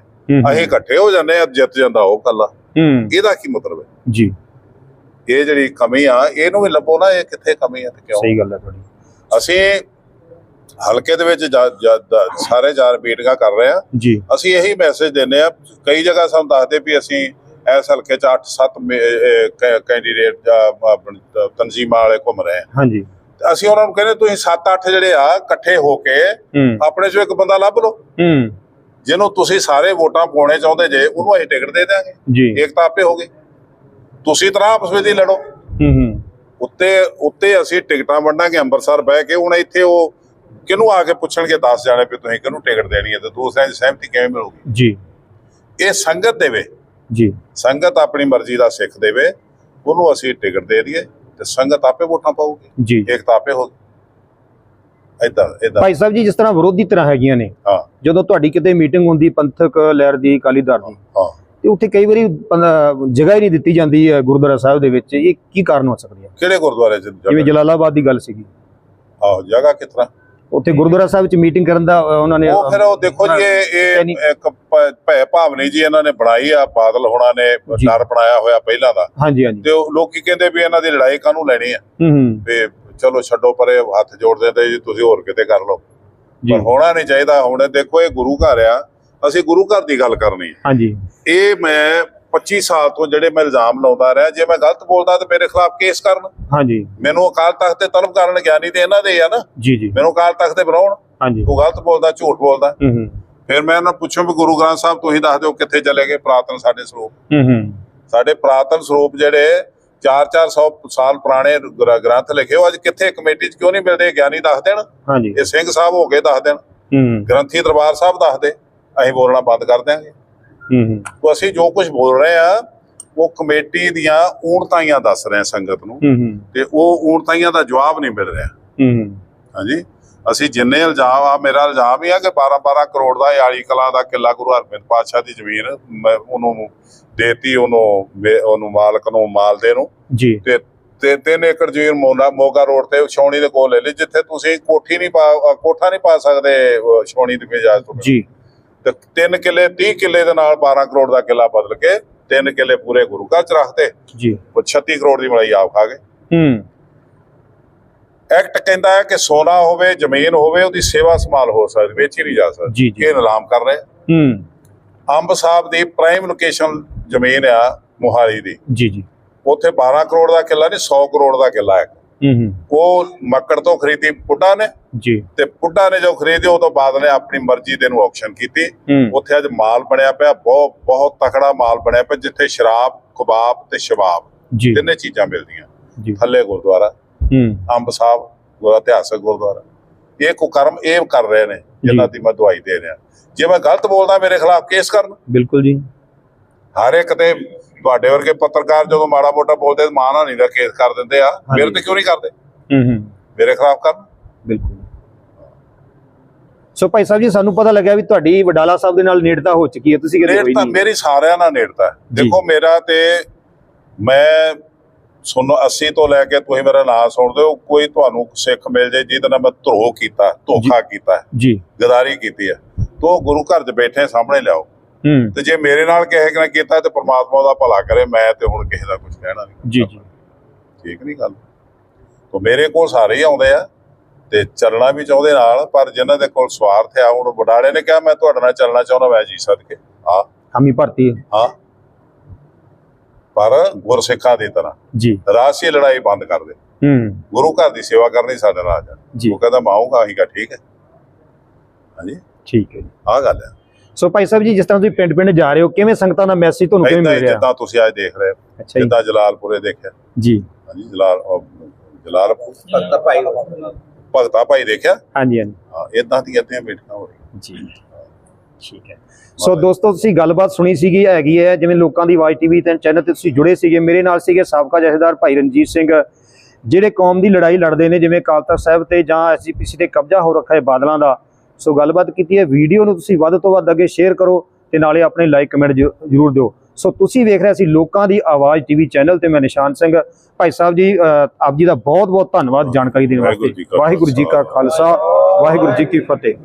Speaker 2: ਅਸੀਂ ਇਕੱਠੇ ਹੋ ਜਾਂਦੇ ਆ ਜਿੱਤ ਜਾਂਦਾ ਉਹ ਕੱਲਾ ਇਹਦਾ ਕੀ ਮਤਲਬ ਹੈ?
Speaker 1: ਜੀ।
Speaker 2: ਇਹ ਜਿਹੜੀ ਕਮੀ ਆ ਇਹਨੂੰ ਵੀ ਲੱਭੋ ਨਾ ਇਹ ਕਿੱਥੇ ਕਮੀ ਆ ਤੇ ਕਿਉਂ?
Speaker 1: ਸਹੀ ਗੱਲ ਹੈ ਤੁਹਾਡੀ।
Speaker 2: ਅਸੀਂ ਹਲਕੇ ਦੇ ਵਿੱਚ ਸਾਰੇ ਚਾਰ ਮੀਟਿੰਗਾਂ ਕਰ ਰਹੇ ਆ।
Speaker 1: ਜੀ।
Speaker 2: ਅਸੀਂ ਇਹੀ ਮੈਸੇਜ ਦਿੰਦੇ ਆ ਕਈ ਜਗ੍ਹਾ ਸਾਨੂੰ ਦੱਸਦੇ ਵੀ ਅਸੀਂ ਇਸ ਹਲਕੇ ਚ 8-7 ਕੈਂਡੀਡੇਟ ਤਨਜ਼ੀਮਾਂ ਵਾਲੇ ਘੁੰਮ ਰਹੇ ਆ।
Speaker 1: ਹਾਂਜੀ।
Speaker 2: ਤੇ ਅਸੀਂ ਉਹਨਾਂ ਨੂੰ ਕਹਿੰਦੇ ਤੁਸੀਂ 7-8 ਜਿਹੜੇ ਆ ਇਕੱਠੇ ਹੋ ਕੇ ਆਪਣੇ ਚੋਂ ਇੱਕ ਬੰਦਾ ਲੱਭ ਲਓ।
Speaker 1: ਹੂੰ।
Speaker 2: ਜਿਹਨੂੰ ਤੁਸੀਂ ਸਾਰੇ ਵੋਟਾਂ ਪਾਉਣੇ ਚਾਹੁੰਦੇ ਜੇ ਉਹਨੂੰ ਅਸੀਂ ਟਿਕਟ ਦੇ ਦਿਆਂਗੇ।
Speaker 1: ਜੀ।
Speaker 2: ਏਕਤਾ ਆਪੇ ਹੋ ਗਈ ਤੁਸੀਂ ਤਰ੍ਹਾਂ ਆਪਸ ਵਿੱਚ ਹੀ ਲੜੋ।
Speaker 1: ਹੂੰ ਹੂੰ।
Speaker 2: ਉੱਤੇ ਉੱਤੇ ਅਸੀਂ ਟਿਕਟਾਂ ਵੰਡਾਂਗੇ ਅੰਮ੍ਰਿਤਸਰ ਬਹਿ ਕੇ ਹੁਣ ਇੱਥੇ ਉਹ ਕਿਹਨੂੰ ਆ ਕੇ ਪੁੱਛਣਗੇ 10 ਜਾਣੇ ਵੀ ਤੁਸੀਂ ਕਿਹਨੂੰ ਟਿਕਟ ਦੇਣੀ ਹੈ ਤੇ ਦੂਸਰਿਆਂ ਦੀ ਸਹਿਮਤੀ ਕਿਵੇਂ ਮਿਲੂਗੀ?
Speaker 1: ਜੀ।
Speaker 2: ਇਹ ਸੰਗਤ ਦੇਵੇ।
Speaker 1: ਜੀ।
Speaker 2: ਸੰਗਤ ਆਪਣੀ ਮਰਜ਼ੀ ਦਾ ਸਿੱਖ ਦੇਵੇ ਉਹਨੂੰ ਅਸੀਂ ਟਿਕਟ ਦੇ ਦਈਏ ਤੇ ਸੰਗਤ ਆਪੇ ਵੋਟਾਂ ਪਾਊਗੀ।
Speaker 1: ਜੀ।
Speaker 2: ਏਕਤਾ ਆਪੇ ਹੋ ਇਦਾਂ ਇਦਾਂ
Speaker 1: ਭਾਈ ਸਾਹਿਬ ਜੀ ਜਿਸ ਤਰ੍ਹਾਂ ਵਿਰੋਧੀ ਤਰ੍ਹਾਂ ਹੈਗੀਆਂ ਨੇ
Speaker 2: ਹਾਂ।
Speaker 1: ਜਦੋਂ ਤੁਹਾਡੀ ਕਿਤੇ ਮੀਟਿੰਗ ਹੁੰਦੀ ਪੰਥਕ ਲਹਿਰ ਦੀ ਅਕਾਲੀ ਦਲ ਦੀ
Speaker 2: ਹਾਂ।
Speaker 1: ਤੇ ਉੱਥੇ ਕਈ ਵਾਰੀ ਜਗ੍ਹਾ ਹੀ ਨਹੀਂ ਦਿੱਤੀ ਜਾਂਦੀ ਹੈ ਗੁਰਦੁਆਰਾ ਸਾਹਿਬ ਦੇ ਵਿੱਚ। ਇਹ ਕੀ ਕਾਰਨ ਹੋ ਸਕਦੀ ਹੈ?
Speaker 2: ਕਿਹੜੇ ਗੁਰਦੁਆਰੇ ਚ
Speaker 1: ਜਿਵੇਂ
Speaker 2: ਜਗ੍ਹਾ
Speaker 1: ਜਲਾਲਾਬਾਦ ਦੀ ਗੱਲ ਸੀਗੀ।
Speaker 2: ਆਹੋ ਜਗ੍ਹਾ ਕਿਸ ਤਰ੍ਹਾਂ?
Speaker 1: ਉੱਥੇ ਗੁਰਦੁਆਰਾ ਸਾਹਿਬ ਵਿੱਚ ਮੀਟਿੰਗ ਕਰਨ ਦਾ ਅ, ਉਹਨਾਂ ਨੇ
Speaker 2: ਉਹ ਫਿਰ ਉਹ ਦੇਖੋ ਜੀ ਇਹ
Speaker 1: ਯਾਨੀ-
Speaker 2: ਇਹ ਇੱਕ ਭ- ਭੈ ਭਾਵਨੀ ਜੀ ਇਹਨਾਂ ਨੇ ਬਣਾਈ ਆ ਬਾਦਲ ਹੋਣਾ ਨੇ
Speaker 1: ਜੀ।
Speaker 2: ਡਰ ਬਣਾਇਆ ਹੋਇਆ ਪਹਿਲਾਂ ਦਾ।
Speaker 1: ਹਾਂਜੀ ਹਾਂਜੀ।
Speaker 2: ਤੇ ਉਹ ਲੋਕੀ ਕਹਿੰਦੇ ਵੀ ਇਹਨਾਂ ਦੀ ਲੜਾਈ ਕਾਹਨੂੰ ਲੈਣੀ ਆ?
Speaker 1: ਹੂੰ ਹੂੰ।
Speaker 2: ਵੀ ਚਲੋ ਛੱਡੋ ਪਰੇ ਹੱਥ ਜੋੜ ਦਿੰਦੇ ਜੀ ਤੁਸੀਂ ਹੋਰ ਕਿਤੇ ਕਰ ਲਓ।
Speaker 1: ਜੀ।
Speaker 2: ਪਰ ਹੋਣਾ ਨਹੀਂ ਚਾਹੀਦਾ। ਹੁਣ ਦੇਖੋ ਇਹ ਗੁਰੂ ਘਰ ਆ। ਅਸੀਂ ਗੁਰੂ ਘਰ ਦੀ ਗੱਲ ਕਰਨੀ ਹੈ।
Speaker 1: ਹਾਂਜੀ।
Speaker 2: ਇਹ ਮੈਂ 25 ਸਾਲ ਤੋਂ ਜਿਹੜੇ ਮੈਂ ਇਲਜ਼ਾਮ ਲਾਉਂਦਾ ਰਿਹਾ ਜੇ ਮੈਂ ਗਲਤ ਬੋਲਦਾ ਤੇ ਮੇਰੇ ਖਿਲਾਫ ਕੇਸ ਕਰਨ।
Speaker 1: ਹਾਂਜੀ।
Speaker 2: ਮੈਨੂੰ ਅਕਾਲ ਤਖਤ ਤੇ ਤਲਬ ਕਰਨ ਗਿਆਨੀ ਤੇ ਇਹਨਾਂ ਦੇ ਆ ਨਾ।
Speaker 1: ਜੀ ਜੀ।
Speaker 2: ਮੈਨੂੰ ਅਕਾਲ ਤਖਤ ਤੇ ਬਣਾਉਣ।
Speaker 1: ਹਾਂਜੀ।
Speaker 2: ਤੂੰ ਗਲਤ ਬੋਲਦਾ ਝੂਠ ਬੋਲਦਾ।
Speaker 1: ਹੂੰ ਹੂੰ।
Speaker 2: ਫਿਰ ਮੈਂ ਇਹਨਾਂ ਨੂੰ ਪੁੱਛਾਂ ਵੀ ਗੁਰੂ ਗ੍ਰੰਥ ਸਾਹਿਬ ਤੁਸੀਂ ਦੱਸ ਦਿਓ ਕਿੱਥੇ ਚਲੇ ਗਏ ਪ੍ਰਾਤਨ ਸਾਡੇ ਸਰੂਪ।
Speaker 1: ਹੂੰ ਹੂੰ।
Speaker 2: ਸਾਡੇ ਪ੍ਰਾਤਨ ਸਰੂਪ ਜਿਹੜੇ 4-400 ਸਾਲ ਪੁਰਾਣੇ ਗ੍ਰ- ਗ੍ਰੰਥ ਲਿਖੇ ਹੋ ਅੱਜ ਕਿੱਥੇ ਕਮੇਟੀ 'ਚ ਕਿਉਂ ਨਹੀਂ ਮਿਲਦੇ? ਗਿਆਨੀ ਦੱਸ ਦੇਣ।
Speaker 1: ਹਾਂਜੀ।
Speaker 2: ਇਹ ਸਿੰਘ ਸਾਹਿਬ ਹੋ ਕੇ ਦੱਸ ਦੇਣ।
Speaker 1: ਹੂੰ।
Speaker 2: ਗ੍ਰੰਥੀ ਦਰਬਾਰ ਸਾਹਿਬ ਦੱਸ ਦੇ। ਅਸੀਂ ਬੋਲਣਾ ਬੰਦ ਕਰ ਦਿਆਂਗੇ।
Speaker 1: ਹੂੰ ਹੂੰ।
Speaker 2: ਤੋ ਅਸੀਂ ਜੋ ਕੁਝ ਬੋਲ ਰਹੇ ਆ ਉਹ ਕਮੇਟੀ ਦੀਆਂ ਊਣਤਾਈਆਂ ਦੱਸ ਰਹੇ ਆ ਸੰਗਤ ਨੂੰ। ਤੇ ਉਹ ਊਣਤਾਈਆਂ ਦਾ ਜਵਾਬ ਨਹੀਂ ਮਿਲ ਰਿਹਾ।
Speaker 1: ਹੂੰ
Speaker 2: ਹਾਂਜੀ? ਅਸੀਂ ਜਿੰਨੇ ਇਲਜ਼ਾਮ ਆ ਮੇਰਾ ਇਲਜ਼ਾਮ ਹੀ ਆ ਕਿ 12 12 ਕਰੋੜ ਦਾ ਆਲੀ ਕਲਾ ਦਾ ਕਿੱਲਾ ਗੁਰੂ ਹਰਗੋਬਿੰਦ ਪਾਤਸ਼ਾਹ ਦੀ ਜ਼ਮੀਨ ਉਹਨੂੰ ਦੇਤੀ ਉਹਨੂੰ ਉਹਨੂੰ ਮਾਲਕ ਨੂੰ ਮਾਲਦੇ ਨੂੰ।
Speaker 1: ਜੀ।
Speaker 2: ਤੇ ਤੇ 3 ਏਕੜ ਜ਼ਮੀਨ ਮੋਨਾ ਮੋਗਾ ਰੋਡ ਤੇ ਛਾਉਣੀ ਦੇ ਕੋਲ ਲੈ ਲਈ ਜਿੱਥੇ ਤੁਸੀਂ ਕੋਠੀ ਨਹੀਂ ਪਾ ਕੋਠਾ ਨਹੀਂ ਪਾ ਸਕਦੇ ਅ, ਛਾਉਣੀ ਦੀ ਇਜਾਜ਼ਤ ਤੋਂ।
Speaker 1: ਜੀ।
Speaker 2: ਤੇ 3 ਕਿੱਲੇ 30 ਕਿੱਲੇ ਦੇ ਨਾਲ 12 ਕਰੋੜ ਦਾ ਕਿੱਲਾ ਬਦਲ ਕੇ 3 ਕਿੱਲੇ ਪੂਰੇ ਗੁਰੂ ਘਰ ਚ ਰੱਖਤੇ।
Speaker 1: ਜੀ।
Speaker 2: ਉਹ 36 ਕਰੋੜ ਦੀ ਮਲਾਈ ਆਪ ਖਾ ਗਏ।
Speaker 1: ਹੂੰ।
Speaker 2: ਐਕਟ ਕਹਿੰਦਾ ਹੈ ਕਿ ਸੋਨਾ ਹੋਵੇ ਜ਼ਮੀਨ ਹੋਵੇ ਉਹਦੀ ਸੇਵਾ ਸੰਭਾਲ ਹੋ ਸਕਦੀ ਵੇਚੀ ਨਹੀਂ ਜਾ ਸਕਦੀ। ਇਹ ਨਿਲਾਮ ਕਰ ਰਹੇ
Speaker 1: ਹੂੰ।
Speaker 2: ਅੰਬ ਸਾਹਿਬ ਦੀ ਪ੍ਰਾਈਮ ਲੋਕੇਸ਼ਨ ਜ਼ਮੀਨ ਆ ਮੁਹਾਲੀ ਦੀ।
Speaker 1: ਜੀ ਜੀ।
Speaker 2: ਉੱਥੇ 12 ਕਰੋੜ ਦਾ ਕਿੱਲਾ ਨਹੀਂ 100 ਕਰੋੜ ਦਾ ਕਿੱਲਾ ਹੂੰ ਉਹ ਮੱਕੜ ਤੋਂ ਖਰੀਦੀ ਪੁੱਡਾ ਨੇ
Speaker 1: ਜੀ।
Speaker 2: ਤੇ ਪੁੱਡਾ ਨੇ ਜੋ ਖਰੀਦੀ ਉਹ ਤੋਂ ਬਾਅਦ ਨੇ ਆਪਣੀ ਮਰਜ਼ੀ ਦੇ ਨੂੰ ਆਕਸ਼ਨ ਕੀਤੀ। ਉੱਥੇ ਅੱਜ ਮਾਲ ਬਣਿਆ ਪਿਆ ਬਹੁਤ ਬਹੁਤ ਤਕੜਾ ਮਾਲ ਬਣਿਆ ਪਿਆ ਜਿੱਥੇ ਸ਼ਰਾਬ ਕਬਾਬ ਤੇ ਸ਼ਬਾਬ ਤਿੰਨੇ ਚੀਜ਼ਾਂ ਮਿਲਦੀਆਂ। ਥੱਲੇ ਗੁਰਦੁਆਰਾ
Speaker 1: ਹੂੰ।
Speaker 2: ਅੰਬ ਸਾਹਿਬ ਗੁਰਦੁਆਰਾ ਇਤਿਹਾਸਕ ਗੁਰਦੁਆਰਾ। ਇਹ ਕੁਕਰਮ ਇਹ ਕਰ ਰਹੇ ਨੇ ਜਿਨ੍ਹਾਂ ਦੀ ਮੈਂ ਦਵਾਈ ਦੇ ਰਿਹਾ। ਜੇ ਮੈਂ ਗਲਤ ਬੋਲਦਾ ਮੇਰੇ ਖਿਲਾਫ ਕੇਸ ਕਰਨ?
Speaker 1: ਬਿਲਕੁਲ ਜੀ।
Speaker 2: ਹਰ ਇੱਕ ਤੇ ਤੁਹਾਡੇ ਵਰਗੇ ਪੱਤਰਕਾਰ ਜਦੋਂ ਮਾੜਾ ਮੋਟਾ ਬੋਲਦੇ ਤਾਂ ਮਾਨਾ ਨਹੀਂ ਦਾ ਕੇਸ ਕਰ ਦਿੰਦੇ ਆ। ਮੇਰੇ ਤੇ ਕਿਉਂ ਨਹੀਂ ਕਰਦੇ?
Speaker 1: ਹੂੰ ਹੂੰ।
Speaker 2: ਮੇਰੇ ਖਿਲਾਫ ਕਰਨ।
Speaker 1: ਬਿਲਕੁਲ। ਸੋ ਭਾਈ ਸਾਹਿਬ ਜੀ ਸਾਨੂੰ ਪਤਾ ਲੱਗਿਆ ਵੀ ਤੁਹਾਡੀ ਵਡਾਲਾ ਸਾਹਿਬ ਦੇ ਨਾਲ ਨੇੜਤਾ ਹੋ ਚੁੱਕੀ ਹੈ। ਤੁਸੀਂ ਕਹਿੰਦੇ ਹੋਈ ਨਹੀਂ।
Speaker 2: ਮੇਰੀ ਸਾਰਿਆਂ ਨਾਲ ਨੇੜਤਾ। ਦੇਖੋ ਮੇਰਾ ਤੇ ਮੈਂ ਸੁਣੋ 80 ਤੋਂ ਲੈ ਕੇ ਤੁਸੀਂ ਮੇਰਾ ਨਾਮ ਸੁਣਦੇ ਹੋ ਕੋਈ ਤੁਹਾਨੂੰ ਸਿੱਖ ਮਿਲ ਜੇ ਜਿਹਦੇ ਨਾਲ ਮੈਂ ਧਰੋ ਕੀਤਾ ਧੋਖਾ ਕੀਤਾ
Speaker 1: ਜੀ।
Speaker 2: ਗਦਾਰੀ ਕੀਤੀ ਹੈ। ਤੋ ਗੁਰੂ ਘਰ 'ਚ ਬੈਠੇ ਸਾਹਮਣੇ ਲਿਆਓ। ਤੇ ਜੇ ਮੇਰੇ ਨਾਲ ਕਿਸੇ ਨੇ ਕੀਤਾ ਤੇ ਪ੍ਰਮਾਤਮਾ ਦਾ ਭਲਾ ਕਰੇ ਮੈਂ ਤੇ ਹੁਣ ਕਿਸੇ ਦਾ ਕੁਝ ਕਹਿਣਾ ਨਹੀਂ।
Speaker 1: ਜੀ ਜੀ।
Speaker 2: ਠੀਕ ਨਹੀਂ ਗੱਲ। ਤੋ ਮੇਰੇ ਕੋਲ ਸਾਰੇ ਹੀ ਆਉਂਦੇ ਆ ਤੇ ਚੱਲਣਾ ਵੀ ਚਾਹੁੰਦੇ ਨਾਲ ਪਰ ਜਿਨ੍ਹਾਂ ਦੇ ਕੋਲ ਸਵਾਰਥ ਆ ਹੁਣ ਵਡਾਲੇ ਨੇ ਕਿਹਾ ਮੈਂ ਤੁਹਾਡੇ ਨਾਲ ਚੱਲਣਾ ਚਾਹੁੰਦਾ ਮੈਂ ਜੀ ਸਦਕੇ। ਆ।
Speaker 1: ਹਮੀ ਭਰਤੀ
Speaker 2: ਹਾਂ। ਪਰ ਗੁਰਸਿੱਖਾਂ ਦੀ ਤਰ੍ਹਾਂ
Speaker 1: ਜੀ।
Speaker 2: ਰਾਸੀ ਲੜਾਈ ਬੰਦ ਕਰ ਦੇ।
Speaker 1: ਹੂੰ।
Speaker 2: ਗੁਰੂ ਘਰ ਦੀ ਸੇਵਾ ਕਰਨੀ ਸਾਡੇ ਨਾਲ ਆ ਜਾ। ਉਹ ਕਹਿੰਦਾ ਮੈਂ ਆਊਂਗਾ ਅਸੀਂ ਕਿਹਾ ਠੀਕ ਹੈ। ਹਾਂਜੀ।
Speaker 1: ਠੀਕ ਹੈ
Speaker 2: ਆਹ ਗੱਲ ਹੈ।
Speaker 1: ਸੋ ਭਾਈ ਸਾਹਿਬ ਜੀ ਜਿਸ ਤਰ੍ਹਾਂ ਤੁਸੀਂ ਪਿੰਡ ਪਿੰਡ ਜਾ ਰਹੇ ਹੋ ਕਿਵੇਂ ਸੰਗਤਾਂ ਦਾ ਮੈਸੇਜ ਤੁਹਾਨੂੰ ਕਿਵੇਂ ਮਿਲ
Speaker 2: ਹੀ
Speaker 1: ਰਿਹਾ?
Speaker 2: ਜਿੱਦਾਂ ਤੁਸੀਂ ਅੱਜ ਦੇਖ ਰਹੇ ਹੋ, ਜਿੱਦਾਂ ਜਲਾਲਪੁਰੇ ਦੇਖਿਆ।
Speaker 1: ਜੀ।
Speaker 2: ਹਾਂਜੀ ਜਲਾਲ ਜਲਾਲਪੁਰ।
Speaker 3: ਭਗਤਾ ਭਾਈ।
Speaker 2: ਭਗਤਾ ਭਾਈ ਦੇਖਿਆ?
Speaker 1: ਹਾਂਜੀ ਹਾਂਜੀ।
Speaker 2: ਹਾਂ ਇਦਾਂ ਦੀਆਂ ਦੀਆਂ ਮੀਟਿੰਗਾਂ ਹੋ ਰਹੀਆਂ।
Speaker 1: ਜੀ। ਠੀਕ ਹੈ। ਸੋ ਦੋਸਤੋ ਤੁਸੀਂ ਗੱਲਬਾਤ ਸੁਣੀ ਸੀਗੀ ਹੈਗੀ ਹੈ ਜਿਵੇਂ ਲੋਕਾਂ ਦੀ ਆਵਾਜ਼ ਟੀਵੀ ਤੇ ਚੈਨਲ ਤੇ ਤੁਸੀਂ ਜੁੜੇ ਸੀਗੇ ਮੇਰੇ ਨਾਲ ਸੀਗੇ ਸਾਬਕਾ ਜਥੇਦਾਰ ਭਾਈ ਰਣਜੀਤ ਸਿੰਘ ਜਿਹੜੇ ਕੌਮ ਦੀ ਲੜਾਈ ਲੜਦੇ ਨੇ ਜਿਵੇਂ ਅਕਾਲ ਤਖਤ ਸਾਹਿਬ ਤੇ ਜਾਂ ਐਸਜੀਪੀਸੀ ਤੇ ਕਬਜ਼ਾ ਹੋ ਰੱਖਾ ਹੈ ਬਾਦਲਾਂ ਦਾ। ਸੋ ਗੱਲਬਾਤ ਕੀਤੀ ਹੈ। ਵੀਡੀਓ ਨੂੰ ਤੁਸੀਂ ਵੱਧ ਤੋਂ ਵੱਧ ਅੱਗੇ ਸ਼ੇਅਰ ਕਰੋ ਤੇ ਨਾਲੇ ਆਪਣੇ ਲਾਈਕ ਕਮੈਂਟ ਜ਼ਰੂਰ ਦਿਓ। ਸੋ ਤੁਸੀਂ ਵੇਖ ਰਹੇ ਸੀ ਲੋਕਾਂ ਦੀ ਆਵਾਜ਼ ਟੀਵੀ ਚੈਨਲ ਤੇ ਮੈਂ ਨਿਸ਼ਾਨ ਸਿੰਘ। ਭਾਈ ਸਾਹਿਬ ਜੀ ਆਪ ਜੀ ਦਾ ਬਹੁਤ ਬਹੁਤ ਧੰਨਵਾਦ। ਜਾਣਕਾਰੀ ਦੇਣ ਵਾਸਤੇ। ਵਾਹਿਗੁਰੂ ਜੀ ਕਾ ਖਾਲਸਾ। ਵਾਹਿਗੁਰੂ ਜੀ ਕੀ ਫਤਿਹ।